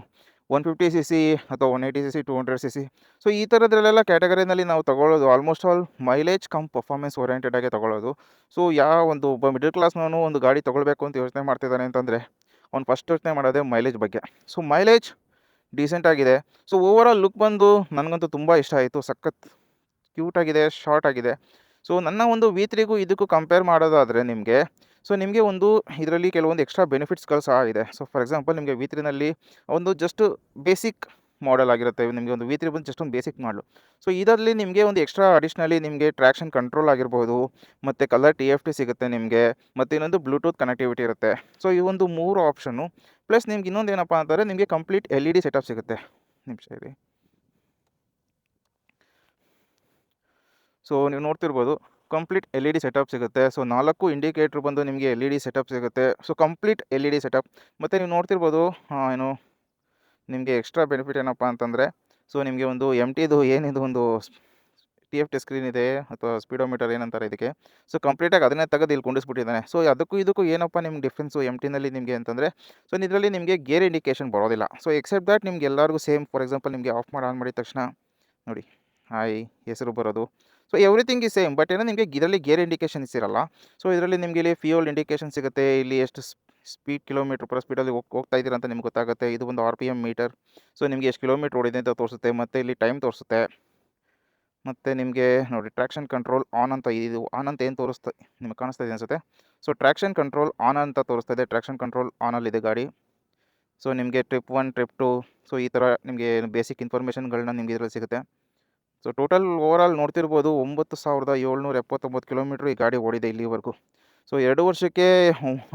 ಒನ್ ಫಿಫ್ಟಿ ಸಿ ಸಿ ಅಥವಾ one eighty C C two hundred C C so ಈ ಥರದ್ರಲ್ಲೆಲ್ಲ ಕ್ಯಾಟಗರಿನಲ್ಲಿ ನಾವು ತೊಗೊಳ್ಳೋದು almost all mileage cum performance oriented ಆಗಿ ತೊಗೊಳ್ಳೋದು. ಸೊ ಯಾವ ಒಂದು ಒಬ್ಬ ಮಿಡಲ್ ಕ್ಲಾಸ್ನವನು ಒಂದು ಗಾಡಿ ತೊಗೊಳ್ಬೇಕು ಅಂತ ಯೋಚನೆ ಮಾಡ್ತಿದ್ದಾನೆ ಅಂತಂದರೆ, ಅವ್ನು ಫಸ್ಟ್ ಯೋಚನೆ ಮಾಡೋದೇ ಮೈಲೇಜ್ ಬಗ್ಗೆ. ಸೊ ಮೈಲೇಜ್ ಡೀಸೆಂಟ್ ಆಗಿದೆ. ಸೊ ಓವರಾಲ್ ಲುಕ್ ಬಂದು ನನಗಂತೂ ತುಂಬ ಇಷ್ಟ ಆಯಿತು. ಸಖತ್ ಕ್ಯೂಟಾಗಿದೆ ಶಾರ್ಟ್ ಆಗಿದೆ. ಸೊ ನನ್ನ ಒಂದು ವಿ ತ್ರೀಗೂ ಇದಕ್ಕೂ ಕಂಪೇರ್ ಮಾಡೋದಾದರೆ ನಿಮಗೆ ಸೊ ನಿಮಗೆ ಒಂದು ಇದರಲ್ಲಿ ಕೆಲವೊಂದು ಎಕ್ಸ್ಟ್ರಾ ಬೆನಿಫಿಟ್ಸ್ಗಳು ಸಹ ಇದೆ. ಸೊ ಫಾರ್ ಎಕ್ಸಾಂಪಲ್ ನಿಮಗೆ ವಿ ತ್ರೀನಲ್ಲಿ ಒಂದು ಜಸ್ಟ್ ಬೇಸಿಕ್ ಮಾಡೆಲ್ ಆಗಿರುತ್ತೆ, ನಿಮಗೆ ಒಂದು ವಿ ತ್ರೀ ಬಂದು ಜಸ್ಟ್ ಒಂದು ಬೇಸಿಕ್ ಮಾಡಲು ಸೊ ಇದರಲ್ಲಿ ನಿಮಗೆ ಒಂದು ಎಕ್ಸ್ಟ್ರಾ ಅಡಿಷ್ನಲಿ ನಿಮಗೆ ಟ್ರ್ಯಾಕ್ಷನ್ ಕಂಟ್ರೋಲ್ ಆಗಿರ್ಬೋದು, ಮತ್ತು ಕಲರ್ ಟಿ ಎಫ್ ಟಿ ಸಿಗುತ್ತೆ ನಿಮಗೆ, ಮತ್ತು ಇನ್ನೊಂದು ಬ್ಲೂಟೂತ್ ಕನೆಕ್ಟಿವಿಟಿ ಇರುತ್ತೆ. ಸೊ ಈ ಒಂದು ಮೂರು ಆಪ್ಷನ್ನು ಪ್ಲಸ್ ನಿಮ್ಗೆ ಇನ್ನೊಂದು ಏನಪ್ಪ ಅಂತಂದರೆ ನಿಮಗೆ complete L E D setup ಸಿಗುತ್ತೆ. ನಿಮಿಷ ಇರಿ. ಸೊ ನೀವು ನೋಡ್ತಿರ್ಬೋದು complete L E D setup ಸಿಗುತ್ತೆ. ಸೊ ನಾಲ್ಕು ಇಂಡಿಕೇಟ್ರ್ ಬಂದು ನಿಮಗೆ ಎಲ್ ಇ ಡಿ ಸೆಟಪ್ ಸಿಗುತ್ತೆ. So complete L E D setup ಮತ್ತು ನೀವು ನೋಡ್ತಿರ್ಬೋದು ಏನು ನಿಮಗೆ ಎಕ್ಸ್ಟ್ರಾ ಬೆನಿಫಿಟ್ ಏನಪ್ಪ ಅಂತಂದರೆ ಸೊ ನಿಮಗೆ ಒಂದು ಎಂ ಟಿದು ಏನಿದು ಒಂದು ಟಿ ಎಫ್ ಟಿ ಸ್ಕ್ರೀನ್ ಇದೆ ಅಥವಾ ಸ್ಪೀಡೋಮೀಟರ್ ಏನಂತಾರೆ ಇದಕ್ಕೆ. ಸೊ ಕಂಪ್ಲೀಟಾಗಿ ಅದನ್ನೇ ತೆಗೆದು ಇಲ್ಲಿ ಕುಂಡಿಸ್ಬಿಟ್ಟಿದ್ದಾನೆ. ಸೊ ಅದಕ್ಕೂ ಇದಕ್ಕೂ ಏನಪ್ಪ ನಿಮ್ಗೆ ಡಿಫ್ರೆನ್ಸು ಎಂ ಟಿನಲ್ಲಿ ನಿಮಗೆ ಅಂತಂದರೆ ಸೊ ಇದರಲ್ಲಿ ನಿಮಗೆ ಗೇರ್ ಇಂಡಿಕೇಷನ್ ಬರೋದಿಲ್ಲ. ಸೊ ಎಕ್ಸೆಪ್ಟ್ ದ್ಯಾಟ್ ನಿಮ್ಗೆ ಎಲ್ಲರಿಗೂ ಸೇಮ್ ಫಾರ್ ಎಕ್ಸಾಂಪಲ್ ನಿಮಗೆ ಆಫ್ ಮಾಡಿ ಆನ್ ಮಾಡಿದ ತಕ್ಷಣ, ನೋಡಿ ಹಾಯ್ ಹೆಸರು ಬರೋದು. ಸೊ ಎವ್ರಿಥಿಂಗ್ ಈ ಸೇಮ್ ಬಟ್ ಏನೋ ನಿಮಗೆ ಇದರಲ್ಲಿ ಗೇರ್ ಇಂಡಿಕೇಷನ್ಸ್ ಇರಲ್ಲ ಸೊ ಇದರಲ್ಲಿ ನಿಮಗೆ ಇಲ್ಲಿ ಫ್ಯೂಲ್ ಇಂಡಿಕೇಷನ್ ಸಿಗುತ್ತೆ, ಇಲ್ಲಿ ಎಷ್ಟು ಸ್ಪೀಡ್ ಕಿಲೋಮೀಟ್ರ್ ಪರ್ ಸ್ಪೀಡಲ್ಲಿ ಹೋಗ್, ಹೋಗ್ತಾ ಇದ್ದೀರಾ ಅಂತ ನಿಮ್ಗೆ ಗೊತ್ತಾಗುತ್ತೆ. ಇದು ಒಂದು R P M meter so ನಿಮಗೆ ಎಷ್ಟು ಕಿಲೋಮೀಟ್ರ್ ಓಡಿದೆ ಅಂತ ತೋರಿಸುತ್ತೆ, ಮತ್ತು ಇಲ್ಲಿ ಟೈಮ್ ತೋರಿಸುತ್ತೆ. ಮತ್ತು ನಿಮಗೆ ನೋಡಿ ಟ್ರ್ಯಾಕ್ಷನ್ ಕಂಟ್ರೋಲ್ ಆನ್ ಅಂತ ಇದು ಆನ್ ಅಂತ ಏನು ತೋರಿಸ್ತಾ, ನಿಮಗೆ ಕಾಣಿಸ್ತಾ ಇದೆ ಅನಿಸುತ್ತೆ? ಸೊ ಟ್ರ್ಯಾಕ್ಷನ್ ಕಂಟ್ರೋಲ್ ಆನ್ ಅಂತ ತೋರಿಸ್ತಾ ಇದೆ. ಟ್ರ್ಯಾಕ್ಷನ್ ಕಂಟ್ರೋಲ್ ಆನಲ್ಲಿದೆ ಗಾಡಿ. ಸೊ ನಿಮಗೆ trip one trip two so ಈ ಥರ ನಿಮಗೆ ಬೇಸಿಕ್ ಇನ್ಫಾರ್ಮೇಷನ್ಗಳನ್ನ ನಿಮಗೆ ಇದರಲ್ಲಿ ಸಿಗುತ್ತೆ. ಸೊ ಟೋಟಲ್ ಓವರಾಲ್ ನೋಡ್ತಿರ್ಬೋದು, ಒಂಬತ್ತು ಸಾವಿರದ ಏಳ್ನೂರ ಎಪ್ಪತ್ತೊಂಬತ್ತು ಕಿಲೋಮೀಟ್ರ್ ಈ ಗಾಡಿ ಓಡಿದೆ ಇಲ್ಲಿವರೆಗೂ. ಸೊ ಎರಡು ವರ್ಷಕ್ಕೆ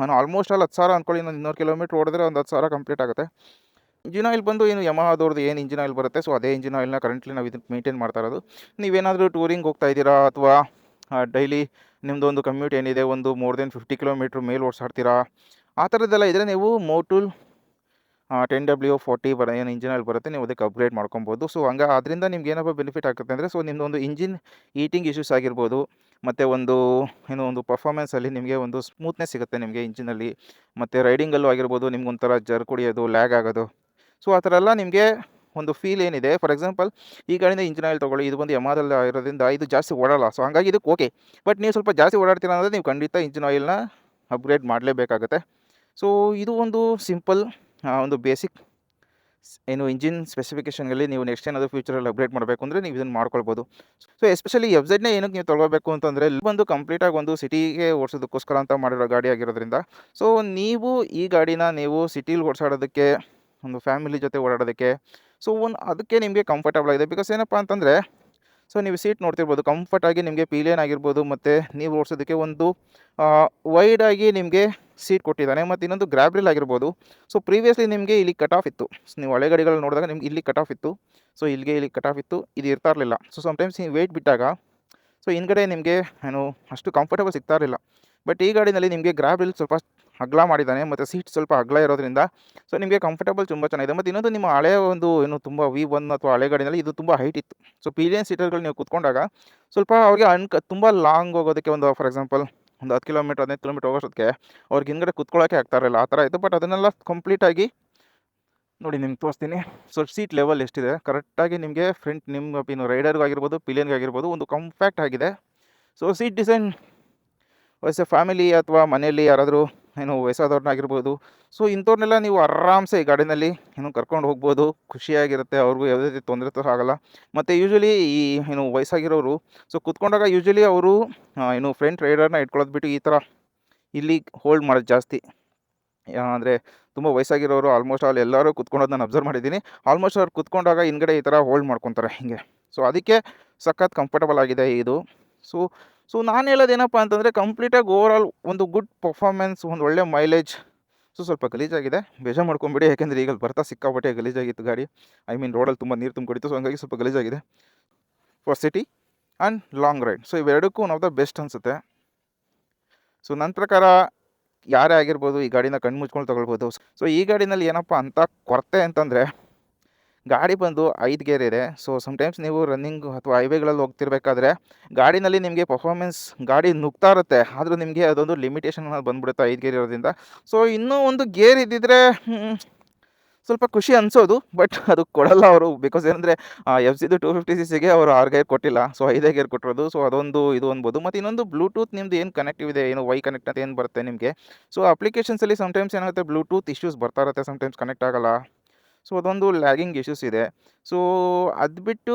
ನಾನು ಆಲ್ಮೋಸ್ಟ್ ಅಲ್ಲಿ ಹತ್ತು ಸಾವಿರ ಅಂದ್ಕೊಳ್ಳಿ ನಾನು ಇನ್ನೂರು ಕಿಲೋಮೀಟ್ರ್ ಓಡಿದ್ರೆ ಒಂದು ಹತ್ತು ಸಾವಿರ ಕಂಪ್ಲೀಟ್ ಆಗುತ್ತೆ. ಇಂಜಿನ್ ಆಯಿಲ್ ಬಂದು ಏನು ಯಮಹದವ್ರದ್ದು ಏನು ಇಂಜಿನ್ ಆಯಿಲ್ ಬರುತ್ತೆ? ಸೊ ಅದೇ ಇಂಜಿನ್ ಆಯಿಲ್ನ ಕರೆಂಟ್ಲಿ ನಾವು ಇದನ್ನು ಮೇಂಟೈನ್ ಮಾಡ್ತಾ ಇರೋದು. ನೀವೇನಾದರೂ ಟೂರಿಂಗ್ ಹೋಗ್ತಾ ಇದ್ದೀರಾ? ಅಥವಾ ಡೈಲಿ ನಿಮ್ಮದು ಒಂದು ಕಮ್ಯೂಟ್ ಏನಿದೆ? ಒಂದು ಮೋರ್ ದೆನ್ ಫಿಫ್ಟಿ ಕಿಲೋಮೀಟ್ರ್ ಮೇಲೆ ಓಡಿಸಾಡ್ತೀರಾ? ಆ ಥರದ್ದೆಲ್ಲ ಇದ್ದರೆ ನೀವು ಮೋಟುಲ್ ಟೆನ್ ಡಬ್ಲ್ಯೂ ಫೋರ್ಟಿ ಬರ ಏನು ಇಂಜಿನಲ್ಲಿ ಬರುತ್ತೆ, ನೀವು ಅದಕ್ಕೆ ಅಪ್ಗ್ರೇಡ್ ಮಾಡ್ಕೊಬೋದು. ಸೊ ಹಂಗೆ ಅದರಿಂದ ನಿಮ್ಗೆ ಏನಪ್ಪ ಬೆನಿಫಿಟ್ ಆಗುತ್ತೆ ಅಂದರೆ ಸೊ ನಿಮ್ಮದು ಒಂದು ಇಂಜಿನ್ ಈಟಿಂಗ್ ಇಶ್ಯೂಸ್ ಆಗಿರ್ಬೋದು, ಮತ್ತು ಒಂದು, ಏನೋ ಒಂದು ಪರ್ಫಾರ್ಮೆನ್ಸಲ್ಲಿ ನಿಮಗೆ ಒಂದು ಸ್ಮೂತ್ನೆಸ್ ಸಿಗುತ್ತೆ ನಿಮಗೆ ಇಂಜಿನಲ್ಲಿ ಮತ್ತು ರೈಡಿಂಗಲ್ಲೂ ಆಗಿರ್ಬೋದು, ನಿಮ್ಗೆ ಒಂಥರ ಜರ್ ಕುಡಿಯೋದು ಲ್ಯಾಗ್ ಆಗೋದು. ಸೊ ಆ ಥರ ಎಲ್ಲ ನಿಮಗೆ ಒಂದು ಫೀಲ್ ಏನಿದೆ. ಫಾರ್ ಎಕ್ಸಾಂಪಲ್ ಈ ಗಾಡಿನ ಇಂಜಿನ್ ಆಯಿಲ್ ತೊಗೊಳ್ಳಿ, ಇದು ಬಂದು ಯಮಾದಲ್ಲಿ ಇರೋದ್ರಿಂದ ಇದು ಜಾಸ್ತಿ ಓಡಲ್ಲ. ಸೊ ಹಂಗಾಗಿ ಇದಕ್ಕೆ ಓಕೆ ಬಟ್ ನೀವು ಸ್ವಲ್ಪ ಜಾಸ್ತಿ ಓಡಾಡ್ತೀರ ಅಂದರೆ, ನೀವು ಖಂಡಿತ ಇಂಜಿನ್ ಆಯಿಲ್ನ ಅಪ್ಗ್ರೇಡ್ ಮಾಡಲೇಬೇಕಾಗತ್ತೆ. ಸೊ ಇದು ಒಂದು ಸಿಂಪಲ್ ಒಂದು ಬೇಸಿಕ್ ಏನು ಇಂಜಿನ್ ಸ್ಪೆಸಿಫಿಕೇಷನ್ಗಳಲ್ಲಿ ನೀವು ನೆಕ್ಸ್ಟ್ ಏನಾದರೂ ಫ್ಯೂಚರಲ್ಲಿ ಅಪ್ಡೇಟ್ ಮಾಡಬೇಕು ಅಂದರೆ ನೀವು ಇದನ್ನು ಮಾಡ್ಕೊಳ್ಬೋದು. ಸೊ ಎಸ್ಪೆಷಲಿ ಎಫ್ ಝೆಡ್ನೇ ಏನಕ್ಕೆ ನೀವು ತೊಗೊಳ್ಬೇಕು ಅಂತಂದರೆ, ಇಲ್ಲಿ ಬಂದು ಕಂಪ್ಲೀಟಾಗಿ ಒಂದು ಸಿಟಿಗೆ ಓಡಿಸೋದಕ್ಕೋಸ್ಕರ ಅಂತ ಮಾಡಿರೋ ಗಾಡಿ ಆಗಿರೋದ್ರಿಂದ. ಸೊ ನೀವು ಈ ಗಾಡಿನ ನೀವು ಸಿಟಿಲಿ ಓಡಿಸಾಡೋದಕ್ಕೆ, ಒಂದು ಫ್ಯಾಮಿಲಿ ಜೊತೆ ಓಡಾಡೋದಕ್ಕೆ ಸೊ ಒಂದು ಅದಕ್ಕೆ ನಿಮಗೆ ಕಂಫರ್ಟಬಲ್ ಆಗಿದೆ. ಬಿಕಾಸ್ ಏನಪ್ಪ ಅಂತಂದರೆ ಸೊ ನೀವು ಸೀಟ್ ನೋಡ್ತಿರ್ಬೋದು ಕಂಫರ್ಟಾಗಿ ನಿಮಗೆ ಪೀಲಿಯನ್ ಆಗಿರ್ಬೋದು, ಮತ್ತು ನೀವು ಓಡಿಸೋದಕ್ಕೆ ಒಂದು ವೈಡಾಗಿ ನಿಮಗೆ ಸೀಟ್ ಕೊಟ್ಟಿದ್ದಾನೆ ಮತ್ತು ಇನ್ನೊಂದು ಗ್ರ್ಯಾಬ್ರಿಲ್ ಆಗಿರ್ಬೋದು. ಸೊ ಪ್ರೀವಿಯಸ್ಲಿ ನಿಮಗೆ ಇಲ್ಲಿ ಕಟ್ ಆಫ್ ಇತ್ತು. ನೀವು ಹಳೆ ಗಾಡಿಗಳು ನೋಡಿದಾಗ ನಿಮ್ಗೆ ಇಲ್ಲಿ ಕಟ್ ಆಫ್ ಇತ್ತು. ಸೊ ಇಲ್ಲಿಗೆ ಇಲ್ಲಿ ಕಟ್ ಆಫ್ ಇತ್ತು. ಇದು ಇರ್ತಾ ಇರಲಿಲ್ಲ. ಸೊ ಸಮ್ಟೈಮ್ಸ್ ನೀವು ವೇಟ್ ಬಿಟ್ಟಾಗ ಸೊ ಹಿಂದ್ಗಡೆ ನಿಮಗೆ ಏನು, ಅಷ್ಟು ಕಂಫರ್ಟಬಲ್ ಸಿಗ್ತಾ ಇರಲಿಲ್ಲ. ಬಟ್ ಈ ಗಾಡಿನಲ್ಲಿ ನಿಮಗೆ ಗ್ರ್ಯಾಬ್ರಿಲ್ ಸ್ವಲ್ಪ ಅಗಲ ಮಾಡಿದ್ದಾನೆ, ಮತ್ತು ಸೀಟ್ ಸ್ವಲ್ಪ ಅಗಲ ಇರೋದ್ರಿಂದ ಸೊ ನಿಮಗೆ ಕಂಫರ್ಟಬಲ್ ತುಂಬ ಚೆನ್ನಾಗಿದೆ. ಮತ್ತು ಇನ್ನೊಂದು ನಿಮ್ಮ ಹಳೆಯ ಒಂದು ಏನು, ತುಂಬ ವಿ ಒನ್ ಅಥವಾ ಹಳೆ ಗಾಡಿನಲ್ಲಿ ಇದು ತುಂಬ ಹೈಟ್ ಇತ್ತು. ಸೊ ಪೀಲಿಯನ್ ಸೀಟರ್ಗಳು ನೀವು ಕೂತ್ಕೊಂಡಾಗ ಸ್ವಲ್ಪ ಅವ್ರಿಗೆ ಅನ್ಕ, ತುಂಬ ಲಾಂಗ್ ಹೋಗೋದಕ್ಕೆ ಒಂದು ಫಾರ್ ಎಕ್ಸಾಂಪಲ್ ಒಂದು ಹತ್ತು ಕಿಲೋಮೀಟ್ರ್, ಹದಿನೈದು ಕಿಲೋಮೀಟ್ರ್ ಹೋಗೋಷ್ಟೊತ್ತಿಗೆ ಅವ್ರಿಗೆ ಹಿಂದ್ಗಡೆ ಕುತ್ಕೊಳ್ಳೋಕೆ ಆಗ್ತಾ ಇರಲಿಲ್ಲ ಆ ಥರ ಇತ್ತು. ಬಟ್ ಅದನ್ನೆಲ್ಲ ಕಂಪ್ಲೀಟಾಗಿ ನೋಡಿ ನಿಮ್ಗೆ ತೋರಿಸ್ತೀನಿ. ಸೊ ಸೀಟ್ ಲೆವೆಲ್ ಎಷ್ಟಿದೆ? ಕರೆಕ್ಟಾಗಿ ನಿಮಗೆ ಫ್ರಂಟ್ ನಿಮ್ಮ ಏನು ರೈಡರ್ಗಾಗಿರ್ಬೋದು ಪಿಲಿಯನ್ಗಾಗಿರ್ಬೋದು ಒಂದು ಕಂಪ್ಯಾಕ್ಟ್ ಆಗಿದೆ. ಸೊ ಸೀಟ್ ಡಿಸೈನ್ ವಯಸ್ಸು ಫ್ಯಾಮಿಲಿ ಅಥವಾ ಮನೆಯಲ್ಲಿ ಯಾರಾದರೂ ಏನು ವಯಸ್ಸಾದವ್ರನ್ನಾಗಿರ್ಬೋದು. ಸೊ ಇಂಥವ್ರನ್ನೆಲ್ಲ ನೀವು ಆರಾಮ್ಸೆ ಈ ಗಾಡಿನಲ್ಲಿ ಏನು ಕರ್ಕೊಂಡು ಹೋಗ್ಬೋದು. ಖುಷಿಯಾಗಿರುತ್ತೆ, ಅವ್ರಿಗೂ ಯಾವುದೇ ರೀತಿ ತೊಂದರೆ ತರ ಆಗಲ್ಲ. ಮತ್ತು ಯೂಶ್ವಲಿ ಈ ಏನು ವಯಸ್ಸಾಗಿರೋರು ಸೊ ಕುತ್ಕೊಂಡಾಗ ಯೂಶ್ವಲಿ ಅವರು ಏನು ಫ್ರಂಟ್ ರೈಡರ್ನ ಇಟ್ಕೊಳ್ಳೋದು ಬಿಟ್ಟು ಈ ಥರ ಇಲ್ಲಿ ಹೋಲ್ಡ್ ಮಾಡೋದು ಜಾಸ್ತಿ. ಅಂದರೆ ತುಂಬ ವಯಸ್ಸಾಗಿರೋರು ಆಲ್ಮೋಸ್ಟ್ ಆಲ್ ಎಲ್ಲರೂ ಕುತ್ಕೊಳ್ಳೋದು ನಾನು ಅಬ್ಸರ್ವ್ ಮಾಡಿದ್ದೀನಿ. ಆಲ್ಮೋಸ್ಟ್ ಅವ್ರು ಕುತ್ಕೊಂಡಾಗ ಹಿಂದ್ಗಡೆ ಈ ಥರ ಹೋಲ್ಡ್ ಮಾಡ್ಕೊತಾರೆ ಹೀಗೆ. ಸೊ ಅದಕ್ಕೆ ಸಖತ್ ಕಂಫರ್ಟಬಲ್ ಆಗಿದೆ ಇದು. ಸೊ ಸೊ ನಾನು ಹೇಳೋದೇನಪ್ಪ ಅಂತಂದರೆ ಕಂಪ್ಲೀಟಾಗಿ ಓವರಾಲ್ ಒಂದು ಗುಡ್ ಪರ್ಫಾರ್ಮೆನ್ಸ್ ಒಂದು ಒಳ್ಳೆ ಮೈಲೇಜ್ ಸೊ ಸ್ವಲ್ಪ ಗಲೀಜಾಗಿದೆ ಬೇಜಾರು ಮಾಡ್ಕೊಂಬಿಡಿ ಯಾಕೆಂದರೆ ಈಗ ಬರ್ತಾ ಸಿಕ್ಕಾಪಟ್ಟೆ ಗಲೀಜಾಗಿತ್ತು ಗಾಡಿ. ಐ ಮೀನ್ ರೋಡಲ್ಲಿ ತುಂಬ ನೀರು ತುಂಬಿಕೊಡಿತ್ತು ಸೊ ಹಂಗಾಗಿ ಸ್ವಲ್ಪ ಗಲೀಜಾಗಿದೆ for city and long ride so ಇವೆರಡಕ್ಕೂ one of the best ಅನಿಸುತ್ತೆ. ಸೊ ನನ್ನ ಪ್ರಕಾರ ಯಾರೇ ಆಗಿರ್ಬೋದು ಈ ಗಾಡಿನ ಕಣ್ಣು ಮುಚ್ಕೊಂಡು ತೊಗೊಳ್ಬೋದು. ಸೊ ಈ ಗಾಡಿನಲ್ಲಿ ಏನಪ್ಪ ಅಂತ ಕೊರತೆ ಅಂತಂದರೆ ಗಾಡಿ ಬಂದು ಐದು ಗೇರ್ ಇದೆ. ಸೊ ಸಮ್ಟೈಮ್ಸ್ ನೀವು ರನ್ನಿಂಗ್ ಅಥವಾ ಹೈವೇಗಳಲ್ಲಿ ಹೋಗ್ತಿರ್ಬೇಕಾದ್ರೆ, ಗಾಡಿನಲ್ಲಿ ನಿಮಗೆ ಪರ್ಫಾರ್ಮೆನ್ಸ್ ಗಾಡಿ ನುಗ್ತಾ ಇರುತ್ತೆ. ಆದರೂ ನಿಮಗೆ ಅದೊಂದು ಲಿಮಿಟೇಷನ್ ಅನ್ನೋದು ಬಂದ್ಬಿಡುತ್ತೆ ಐದು ಗೇರ್ ಇರೋದ್ರಿಂದ. ಸೊ ಇನ್ನೂ ಒಂದು ಗೇರ್ ಇದ್ದಿದ್ರೆ ಸ್ವಲ್ಪ ಖುಷಿ ಅನಿಸೋದು. ಬಟ್ ಅದು ಕೊಡಲ್ಲ ಅವರು. ಬಿಕಾಸ್ ಏನಂದರೆ ಎಫ್ ಸಿದು ಟೂ ಫಿಫ್ಟಿ ಸಿ ಸಿಗೆ ಅವರು ಆರು ಗೇರ್ ಕೊಟ್ಟಿಲ್ಲ. ಸೊ ಐದೇ ಗೇರ್ ಕೊಟ್ಟಿರೋದು. ಸೊ ಅದೊಂದು ಇದು ಅನ್ಬೋದು. ಮತ್ತು ಇನ್ನೊಂದು ಬ್ಲೂಟೂತ್ ನಿಮ್ದು ಏನು ಕನೆಕ್ಟಿವ್ ಇದೆ? ಏನು ವೈ ಕನೆಕ್ಟ್ ಅಂತ ಏನು ಬರುತ್ತೆ ನಿಮಗೆ? ಸೊ ಅಪ್ಲಿಕೇಶನ್ಸಲ್ಲಿ ಸಮ್ಟೈಮ್ಸ್ ಏನಾಗುತ್ತೆ? ಬ್ಲೂಟೂತ್ ಇಶ್ಯೂಸ್ ಬರ್ತಾ ಇರುತ್ತೆ. ಸಮ್ಟೈಮ್ಸ್ ಕನೆಕ್ಟ್ ಆಗಲ್ಲ. ಸೊ, ಅದೊಂದು ಲ್ಯಾಗಿಂಗ್ ಇಶ್ಯೂಸ್ ಇದೆ. ಸೊ ಅದು ಬಿಟ್ಟು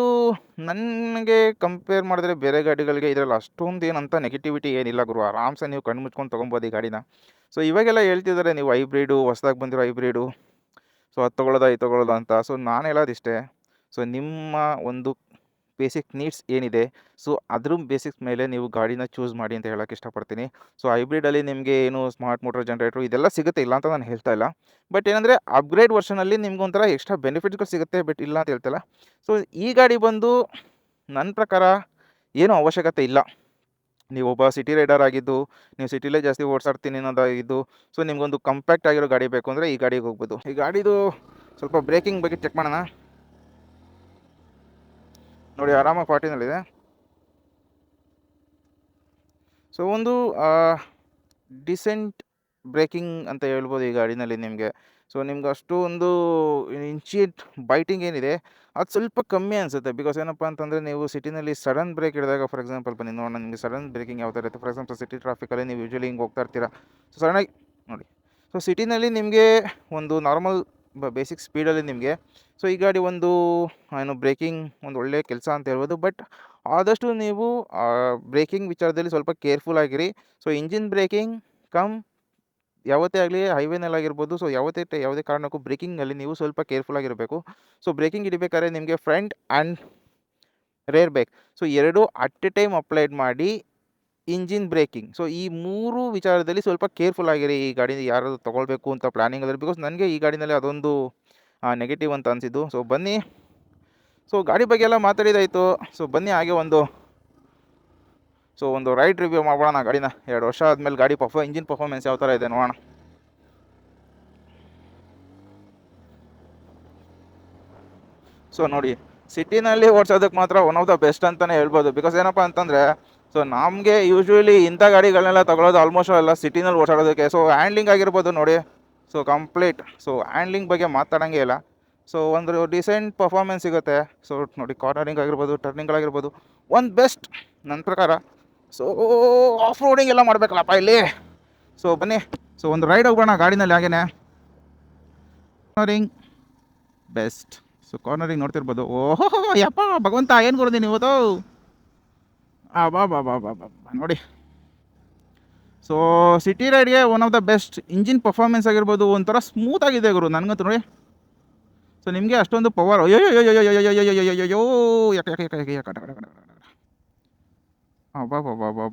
ನನಗೆ ಕಂಪೇರ್ ಮಾಡಿದ್ರೆ ಬೇರೆ ಗಾಡಿಗಳಿಗೆ ಇದರಲ್ಲಿ ಅಷ್ಟೊಂದು ಏನಂತ ನೆಗೆಟಿವಿಟಿ ಏನಿಲ್ಲ ಗುರು. ಆರಾಮ್ಸೆ ನೀವು ಕಣ್ಣು ಮುಚ್ಕೊಂಡು ತೊಗೊಬೋದು ಈ ಗಾಡಿನ. ಸೊ ಇವಾಗೆಲ್ಲ ಹೇಳ್ತಿದ್ದಾರೆ ನೀವು ಹೈಬ್ರಿಡು ಹೊಸ್ದಾಗಿ ಬಂದಿರೋ ಹೈಬ್ರಿಡು ಸೊ ಅದು ತೊಗೊಳ್ಳೋದಾ, ಇದು ತೊಗೊಳ್ಳೋದಾ ಅಂತ. ಸೊ ನಾನು ಹೇಳೋದಿಷ್ಟೇ. ಸೊ ನಿಮ್ಮ ಒಂದು ಬೇಸಿಕ್ ನೀಡ್ಸ್ ಏನಿದೆ ಸೊ ಅದ್ರ ಬೇಸಿಕ್ಸ್ ಮೇಲೆ ನೀವು ಗಾಡಿನ ಚೂಸ್ ಮಾಡಿ ಅಂತ ಹೇಳೋಕ್ಕೆ ಇಷ್ಟಪಡ್ತೀನಿ. ಸೊ ಹೈಬ್ರಿಡಲ್ಲಿ ನಿಮಗೆ ಏನು ಸ್ಮಾರ್ಟ್ ಮೋಟರ್ ಜನ್ರೇಟ್ರು ಇದೆಲ್ಲ ಸಿಗುತ್ತೆ, ಇಲ್ಲ ಅಂತ ನಾನು ಹೇಳ್ತಾ ಇಲ್ಲ. ಬಟ್ ಏನಂದರೆ ಅಪ್ಗ್ರೇಡ್ ವರ್ಷನಲ್ಲಿ ನಿಮ್ಗೆ ಒಂಥರ ಎಕ್ಸ್ಟ್ರಾ ಬೆನಿಫಿಟ್ಗಳು ಸಿಗುತ್ತೆ ಬಟ್ ಇಲ್ಲ ಅಂತ ಹೇಳ್ತಿಲ್ಲ ಸೊ ಈ ಗಾಡಿ ಬಂದು ನನ್ನ ಪ್ರಕಾರ ಏನೂ ಅವಶ್ಯಕತೆ ಇಲ್ಲ. ನೀವು ಒಬ್ಬ ಸಿಟಿ ರೈಡರ್ ಆಗಿದ್ದು, ನೀವು ಸಿಟಿಲೇ ಜಾಸ್ತಿ ಓಡಿಸಾಡ್ತೀನಿ ಅನ್ನೋದಾಗಿದ್ದು ಸೊ ನಿಮ್ಗೊಂದು ಕಂಪ್ಯಾಕ್ಟ್ ಆಗಿರೋ ಗಾಡಿ ಬೇಕು ಅಂದರೆ ಈ ಗಾಡಿಗೆ ಹೋಗ್ಬೋದು. ಈ ಗಾಡಿದು ಸ್ವಲ್ಪ ಬ್ರೇಕಿಂಗ್ ಬಗ್ಗೆ ಚೆಕ್ ಮಾಡೋಣ. ನೋಡಿ ಆರಾಮಾಗಿ ಪಾರ್ಟಿನಲ್ಲಿದೆ ಸೊ ಒಂದು ಡಿಸೆಂಟ್ ಬ್ರೇಕಿಂಗ್ ಅಂತ ಹೇಳ್ಬೋದು ಈ ಗಾಡಿನಲ್ಲಿ ನಿಮಗೆ. ಸೊ ನಿಮ್ಗೆ ಅಷ್ಟು ಒಂದು ಇಂಚಿಯೇಟ್ ಬೈಟಿಂಗ್ ಏನಿದೆ, ಅದು ಸ್ವಲ್ಪ ಕಮ್ಮಿ ಅನಿಸುತ್ತೆ. ಬಿಕಾಸ್ ಏನಪ್ಪ ಅಂತಂದರೆ, ನೀವು ಸಿಟಿನಲ್ಲಿ ಸಡನ್ ಬ್ರೇಕ್ ಹಿಡಿದಾಗ ಫಾರ್ ಎಕ್ಸಾಂಪಲ್ ಬನ್ನಿ, ನೋಡೋಣ, ನಿಮಗೆ ಸಡನ್ ಬ್ರೇಕಿಂಗ್ ಯಾವ ಥರ ಇರುತ್ತೆ. ಫಾರ್ ಎಕ್ಸಾಂಪಲ್ ಸಿಟಿ ಟ್ರಾಫಿಕಲ್ಲಿ ನೀವು ಯೂಶ್ವಲಿ ಹಿಂಗೆ ಹೋಗ್ತಾ ಇರ್ತೀರ. ಸೊ ಸಡನ್ನಾಗಿ ನೋಡಿ. ಸೊ ಸಿಟಿನಲ್ಲಿ ನಿಮಗೆ ಒಂದು ನಾರ್ಮಲ್ ಬೇಸಿಕ್ ಸ್ಪೀಡಲ್ಲಿ ನಿಮಗೆ. ಸೊ ಈ ಗಾಡಿ ಒಂದು, ಏನು ಬ್ರೇಕಿಂಗ್ ಒಂದು ಒಳ್ಳೆಯ ಕೆಲಸ ಅಂತ ಹೇಳ್ಬೋದು. ಬಟ್ ಆದಷ್ಟು ನೀವು ಬ್ರೇಕಿಂಗ್ ವಿಚಾರದಲ್ಲಿ ಸ್ವಲ್ಪ ಕೇರ್ಫುಲ್ ಆಗಿರಿ. ಸೊ ಇಂಜಿನ್ ಬ್ರೇಕಿಂಗ್ ಕಮ್ ಯಾವತ್ತೇ ಆಗಲಿ ಹೈವೇನಲ್ಲಾಗಿರ್ಬೋದು ಸೊ ಯಾವತ್ತೇ, ಯಾವುದೇ ಕಾರಣಕ್ಕೂ ಬ್ರೇಕಿಂಗಲ್ಲಿ ನೀವು ಸ್ವಲ್ಪ ಕೇರ್ಫುಲ್ ಆಗಿರಬೇಕು. ಸೊ ಬ್ರೇಕಿಂಗ್ ಹಿಡಿಬೇಕಾದ್ರೆ ನಿಮಗೆ front and rear brake so ಎರಡು ಅಟ್ ಎ ಟೈಮ್ ಅಪ್ಲೈಡ್ ಮಾಡಿ ಇಂಜಿನ್ ಬ್ರೇಕಿಂಗ್ ಸೊ ಈ ಮೂರು ವಿಚಾರದಲ್ಲಿ ಸ್ವಲ್ಪ ಕೇರ್ಫುಲ್ ಆಗಿರಿ. ಈ ಗಾಡಿ ಯಾರಾದರೂ ತೊಗೊಳ್ಬೇಕು ಅಂತ ಪ್ಲ್ಯಾನಿಂಗ್ ಅದ್ರ ಬಿಕಾಸ್ ನನಗೆ ಈ ಗಾಡಿನಲ್ಲಿ ಅದೊಂದು ನೆಗೆಟಿವ್ ಅಂತ ಅನಿಸಿದ್ದು. ಸೊ ಬನ್ನಿ. ಸೊ ಗಾಡಿ ಬಗ್ಗೆ ಎಲ್ಲ ಮಾತಾಡಿದಾಯಿತು. ಸೊ ಬನ್ನಿ ಹಾಗೆ ಒಂದು ಸೊ ಒಂದು ರೈಡ್ ರಿವ್ಯೂ ಮಾಡೋಣ ಗಾಡಿನ. ಎರಡು ವರ್ಷ ಆದಮೇಲೆ ಗಾಡಿ ಪರ್ಫಾ ಇಂಜಿನ್ ಪರ್ಫಾರ್ಮೆನ್ಸ್ ಯಾವ ಥರ ಇದೆ ನೋಡೋಣ. ಸೊ ನೋಡಿ ಸಿಟಿನಲ್ಲಿ ಓಡಿಸೋದಕ್ಕೆ ಮಾತ್ರ ಒನ್ ಆಫ್ ದ ಬೆಸ್ಟ್ ಅಂತಲೇ ಹೇಳ್ಬೋದು. ಬಿಕಾಸ್ ಏನಪ್ಪ ಅಂತಂದರೆ ಸೊ ನಮಗೆ ಯೂಶ್ವಲಿ ಇಂಥ ಗಾಡಿಗಳನ್ನೆಲ್ಲ ತಗೊಳ್ಳೋದು ಆಲ್ಮೋಸ್ಟ್ ಎಲ್ಲ ಸಿಟಿನಲ್ಲಿ ಓಡಾಡೋದಕ್ಕೆ. ಸೊ ಹ್ಯಾಂಡ್ಲಿಂಗ್ ಆಗಿರ್ಬೋದು ನೋಡಿ. ಸೊ ಕಂಪ್ಲೀಟ್ ಸೊ ಹ್ಯಾಂಡ್ಲಿಂಗ್ ಬಗ್ಗೆ ಮಾತಾಡೋಂಗೇ ಇಲ್ಲ. ಸೊ ಒಂದು ಡಿಸೆಂಟ್ ಪರ್ಫಾರ್ಮೆನ್ಸ್ ಸಿಗುತ್ತೆ. ಸೊ ನೋಡಿ ಕಾರ್ನರಿಂಗ್ ಆಗಿರ್ಬೋದು ಟರ್ನಿಂಗ್ಗಳಾಗಿರ್ಬೋದು ಒಂದು ಬೆಸ್ಟ್ ನನ್ನ ಪ್ರಕಾರ. ಸೊ ಆಫ್ ರೋಡಿಂಗ್ ಎಲ್ಲ ಮಾಡಬೇಕಲ್ಲಪ್ಪ ಇಲ್ಲಿ. ಸೊ ಬನ್ನಿ. ಸೊ ಒಂದು ರೈಡ್ ಹೋಗೋಣ ಗಾಡಿನಲ್ಲಿ ಹಾಗೇನೆ. ಕಾರ್ನರಿಂಗ್ ಬೆಸ್ಟ್ ಸೊ ಕಾರ್ನರಿಂಗ್ ನೋಡ್ತಿರ್ಬೋದು. ಓಹೋ, ಯಪ್ಪ, ಭಗವಂತ ಏನು ಕೊಡ್ತೀನಿ ಇವತ್ತು? ಆ, ಬಾ ನೋಡಿ. So city ರೈಡ್ಗೆ one of the best engine performance ಆಗಿರ್ಬೋದು, ಒಂಥರ ಸ್ಮೂತ್ ಆಗಿದೆ ಗುರು, ನನಗಂತೂ ನೋಡಿ. ಸೊ ನಿಮಗೆ ಅಷ್ಟೊಂದು ಪವರ್ ಅಯ್ಯೋ ಅಯ್ಯೋ ಯಾಕೆ ಯಾಕೆ ಯಾಕೆ ಯಾಕೆ ಕಟ ಕಟ ಕಟ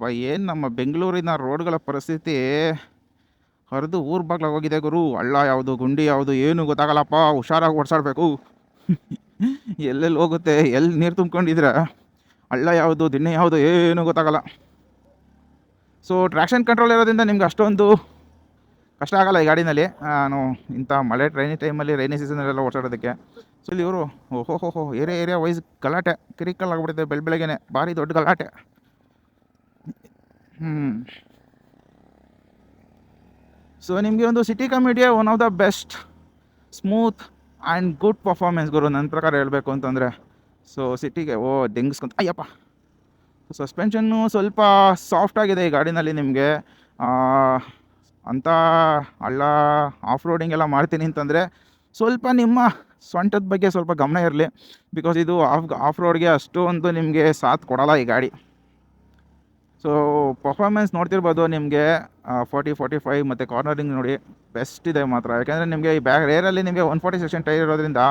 ಏನು ನಮ್ಮ ಬೆಂಗಳೂರಿನ ರೋಡ್ಗಳ ಪರಿಸ್ಥಿತಿ? ಹರಿದು ಊರು ಬಾಗ್ಲ ಹೋಗಿದೆ ಗುರು, ಹಳ್ಳ ಯಾವುದು, ಗುಂಡಿ ಯಾವುದು, ಏನು ಗೊತ್ತಾಗಲ್ಲಪ್ಪ, ಹುಷಾರಾಗಿ ಓಡಿಸಾಡ್ಬೇಕು. ಎಲ್ಲೆಲ್ಲಿ ಹೋಗುತ್ತೆ, ಎಲ್ಲಿ ನೀರು ತುಂಬ್ಕೊಂಡಿದ್ರೆ ಹಳ್ಳ ಯಾವುದು, ದಿನ ಯಾವುದು, ಏನೂ ಗೊತ್ತಾಗಲ್ಲ. ಸೊ ಟ್ರ್ಯಾಕ್ಷನ್ ಕಂಟ್ರೋಲ್ ಇರೋದ್ರಿಂದ ನಿಮ್ಗೆ ಅಷ್ಟೊಂದು ಕಷ್ಟ ಆಗಲ್ಲ ಈ ಗಾಡಿನಲ್ಲಿ. ನಾನು ಇಂಥ ಮಳೆ ರೈನಿ ಟೈಮಲ್ಲಿ ರೈನಿ ಸೀಸನಲ್ಲೆಲ್ಲ ಓಡಾಡೋದಕ್ಕೆ ಸೊ ಇಲ್ಲಿ ಇವರು ಓಹೋ ಹೋ ಹೋ ಏರಿಯಾ ಏರಿಯಾ ವೈಸ್ ಗಲಾಟೆ ಕಿರಿಕಲ್ ಆಗ್ಬಿಡುತ್ತೆ ಬೆಳ ಬೆಳಗ್ಗೆನೆ. ಭಾರಿ ದೊಡ್ಡ ಗಲಾಟೆ. ಹ್ಞೂ ಸೊ ನಿಮಗೆ ಒಂದು city ಕಮಿಟಿಯ one of the best smooth and good performance ಗುರು ನನ್ನ ಪ್ರಕಾರ ಹೇಳಬೇಕು ಅಂತಂದರೆ. ಸೊ ಸಿಟಿಗೆ, ಓ ದೆಂಗಿಸ್ಕೊಂತ ಅಯ್ಯಪ್ಪ! ಸಸ್ಪೆನ್ಷನ್ನು ಸ್ವಲ್ಪ ಸಾಫ್ಟ್ ಆಗಿದೆ ಈ ಗಾಡಿನಲ್ಲಿ ನಿಮಗೆ. ಅಂಥ ಹಳ್ಳ ಆಫ್ ರೋಡಿಂಗ್ ಎಲ್ಲ ಮಾಡ್ತೀನಿ ಅಂತಂದರೆ ಸ್ವಲ್ಪ ನಿಮ್ಮ ಸೊಂಟದ ಬಗ್ಗೆ ಸ್ವಲ್ಪ ಗಮನ ಇರಲಿ. ಬಿಕಾಸ್ ಇದು ಆಫ್ ಆಫ್ ರೋಡ್ಗೆ ಅಷ್ಟೊಂದು ನಿಮಗೆ ಸಾಥ್ ಕೊಡಲ್ಲ ಈ ಗಾಡಿ. ಸೊ ಪರ್ಫಾರ್ಮೆನ್ಸ್ ನೋಡ್ತಿರ್ಬೋದು ನಿಮಗೆ ಫೋರ್ಟಿ ಫೋರ್ಟಿ ಫೈವ್ ಮತ್ತು ಕಾರ್ನರಿಂಗ್ ನೋಡಿ. ಬೆಸ್ಟ್ ಇದೆ ಮಾತ್ರ. ಯಾಕೆಂದರೆ ನಿಮಗೆ ಈ ಬ್ಯಾಗ್ ರೇರಲ್ಲಿ ನಿಮಗೆ ಒನ್ ಫಾರ್ಟಿ ಸೆಕ್ಷನ್ ಟೈರ್ ಇರೋದ್ರಿಂದ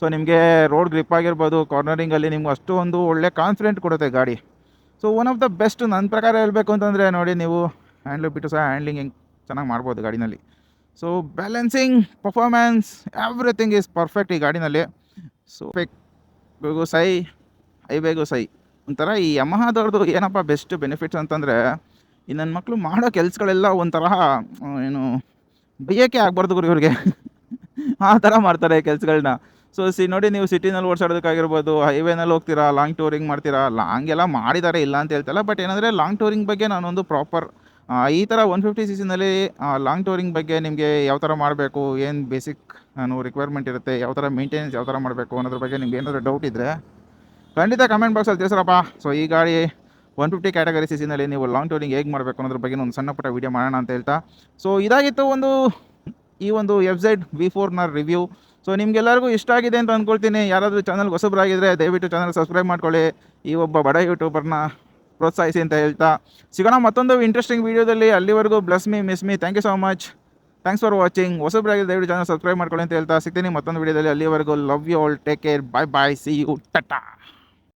ಸೊ ನಿಮಗೆ ರೋಡ್ ಗ್ರಿಪ್ ಆಗಿರ್ಬೋದು ಕಾರ್ನರಿಂಗಲ್ಲಿ ನಿಮ್ಗೆ ಅಷ್ಟು ಒಂದು ಒಳ್ಳೆ ಕಾನ್ಫಿಡೆಂಟ್ ಕೊಡುತ್ತೆ ಗಾಡಿ. So one of the best ನನ್ನ ಪ್ರಕಾರ ಹೇಳಬೇಕು ಅಂತಂದರೆ ನೋಡಿ ನೀವು ಹ್ಯಾಂಡ್ಲ್ ಬಿಟ್ಟು ಸಹ ಹ್ಯಾಂಡ್ಲಿಂಗ್ ಹೆಂಗೆ ಚೆನ್ನಾಗಿ ಮಾಡ್ಬೋದು ಗಾಡಿನಲ್ಲಿ. So balancing performance everything is perfect ಈ ಗಾಡಿನಲ್ಲಿ. ಸೊ ಬೇಗು ಸೈ ಹೈವೇಗು ಸೈ. ಒಂಥರ ಈ ಯಮಹದವ್ರದ್ದು ಏನಪ್ಪ ಬೆಸ್ಟ್ ಬೆನಿಫಿಟ್ಸ್ ಅಂತಂದರೆ ಈ ನನ್ನ ಮಕ್ಕಳು ಮಾಡೋ ಕೆಲಸಗಳೆಲ್ಲ ಒಂಥರ ಏನು ಬೈಯೋಕ್ಕೆ ಆಗ್ಬಾರ್ದು ಗುರು ಇವ್ರಿಗೆ. ಆ ಥರ ಮಾಡ್ತಾರೆ ಕೆಲಸಗಳನ್ನ ಸೊ ಸಿ ನೋಡಿ ನೀವು ಸಿಟಿನಲ್ಲಿ ಓಡಿಸೋದಕ್ಕಾಗಿರ್ಬೋದು ಹೈವೇನಲ್ಲಿ ಹೋಗ್ತೀರಾ, ಲಾಂಗ್ ಟೂರಿಂಗ್ ಮಾಡ್ತೀರಾ ಲಾಂಗ್ ಎಲ್ಲ ಮಾಡಿದ್ದಾರೆ ಇಲ್ಲ ಅಂತ ಹೇಳ್ತಲ್ಲ, ಬಟ್ ಏನಂದರೆ ಲಾಂಗ್ ಟೂರಿಂಗ್ ಬಗ್ಗೆ ನಾನೊಂದು ಪ್ರಾಪರ್ ಈ ಥರ ಒನ್ ಫಿಫ್ಟಿ ಸಿ ಸಿನಲ್ಲಿ ಲಾಂಗ್ ಟೂರಿಂಗ್ ಬಗ್ಗೆ ನಿಮಗೆ ಯಾವ ಥರ ಮಾಡಬೇಕು, ಏನು ಬೇಸಿಕ್ ನಾನು ರಿಕ್ವೈರ್ಮೆಂಟ್ ಇರುತ್ತೆ, ಯಾವ ಥರ ಮೇಂಟೆನೆನ್ಸ್ ಯಾವ ಥರ ಮಾಡಬೇಕು ಅನ್ನೋದ್ರ ಬಗ್ಗೆ ನಿಮ್ಗೆ ಏನಾದರೂ ಡೌಟ್ ಇದ್ದರೆ ಖಂಡಿತ ಕಮೆಂಟ್ ಬಾಕ್ಸಲ್ಲಿ ತಿಳಿಸ್ರಪ್ಪ. ಸೊ ಈ ಗಾಡಿ ಒನ್ ಫಿಫ್ಟಿ ಕ್ಯಾಟಗರಿ ಸಿ ಸಿನಲ್ಲಿ ನೀವು ಲಾಂಗ್ ಟೂರಿಂಗ್ ಹೇಗೆ ಮಾಡಬೇಕು ಅನ್ನೋದ್ರ ಬಗ್ಗೆ ಒಂದು ಸಣ್ಣ ಪುಟ್ಟ ವೀಡಿಯೋ ಮಾಡೋಣ ಅಂತ ಹೇಳ್ತಾ. ಸೊ ಇದಾಗಿತ್ತು ಒಂದು ಈ ಒಂದು ಎಫ್ ಝೆಡ್ ವಿ ಫೋರ್ನ ರಿವ್ಯೂ ಸೊ ನಿಮ್ಗೆಲ್ಲರಿಗೂ ಇಷ್ಟ ಆಗಿದೆ ಅಂತ ಅಂದ್ಕೊಳ್ತೀನಿ ಯಾರಾದರೂ ಚಾನಲ್ಗೆ ಹೊಸಬ್ರಾಗಿದ್ದರೆ ದಯವಿಟ್ಟು ಚಾನಲ್ ಸಬ್ಸ್ಕ್ರೈಬ್ ಮಾಡ್ಕೊಳ್ಳಿ. ಈ ಒಬ್ಬ ಬಡ ಯೂಟ್ಯೂಬರ್ನ ಪ್ರೋತ್ಸಾಹಿಸಿ ಅಂತ ಹೇಳ್ತಾ. ಸಿಗೋಣ ಮತ್ತೊಂದು ಇಂಟ್ರೆಸ್ಟಿಂಗ್ ವೀಡಿಯೋದಲ್ಲಿ ಅಲ್ಲಿವರೆಗೂ bless me miss me thank you so much thanks for watching ಹೊಸಬ್ರಾಗಿ ದಯವಿಟ್ಟು ಚಾನಲ್ ಸಬ್ಸ್ಕ್ರೈಬ್ ಮಾಡ್ಕೊಳ್ಳಿ ಅಂತ ಹೇಳ್ತಾ. ಸಿಗ್ತೀನಿ ಮತ್ತೊಂದು ವೀಡಿಯೋದಲ್ಲಿ ಅಲ್ಲಿವರೆಗೂ love you all take care bye bye see you tata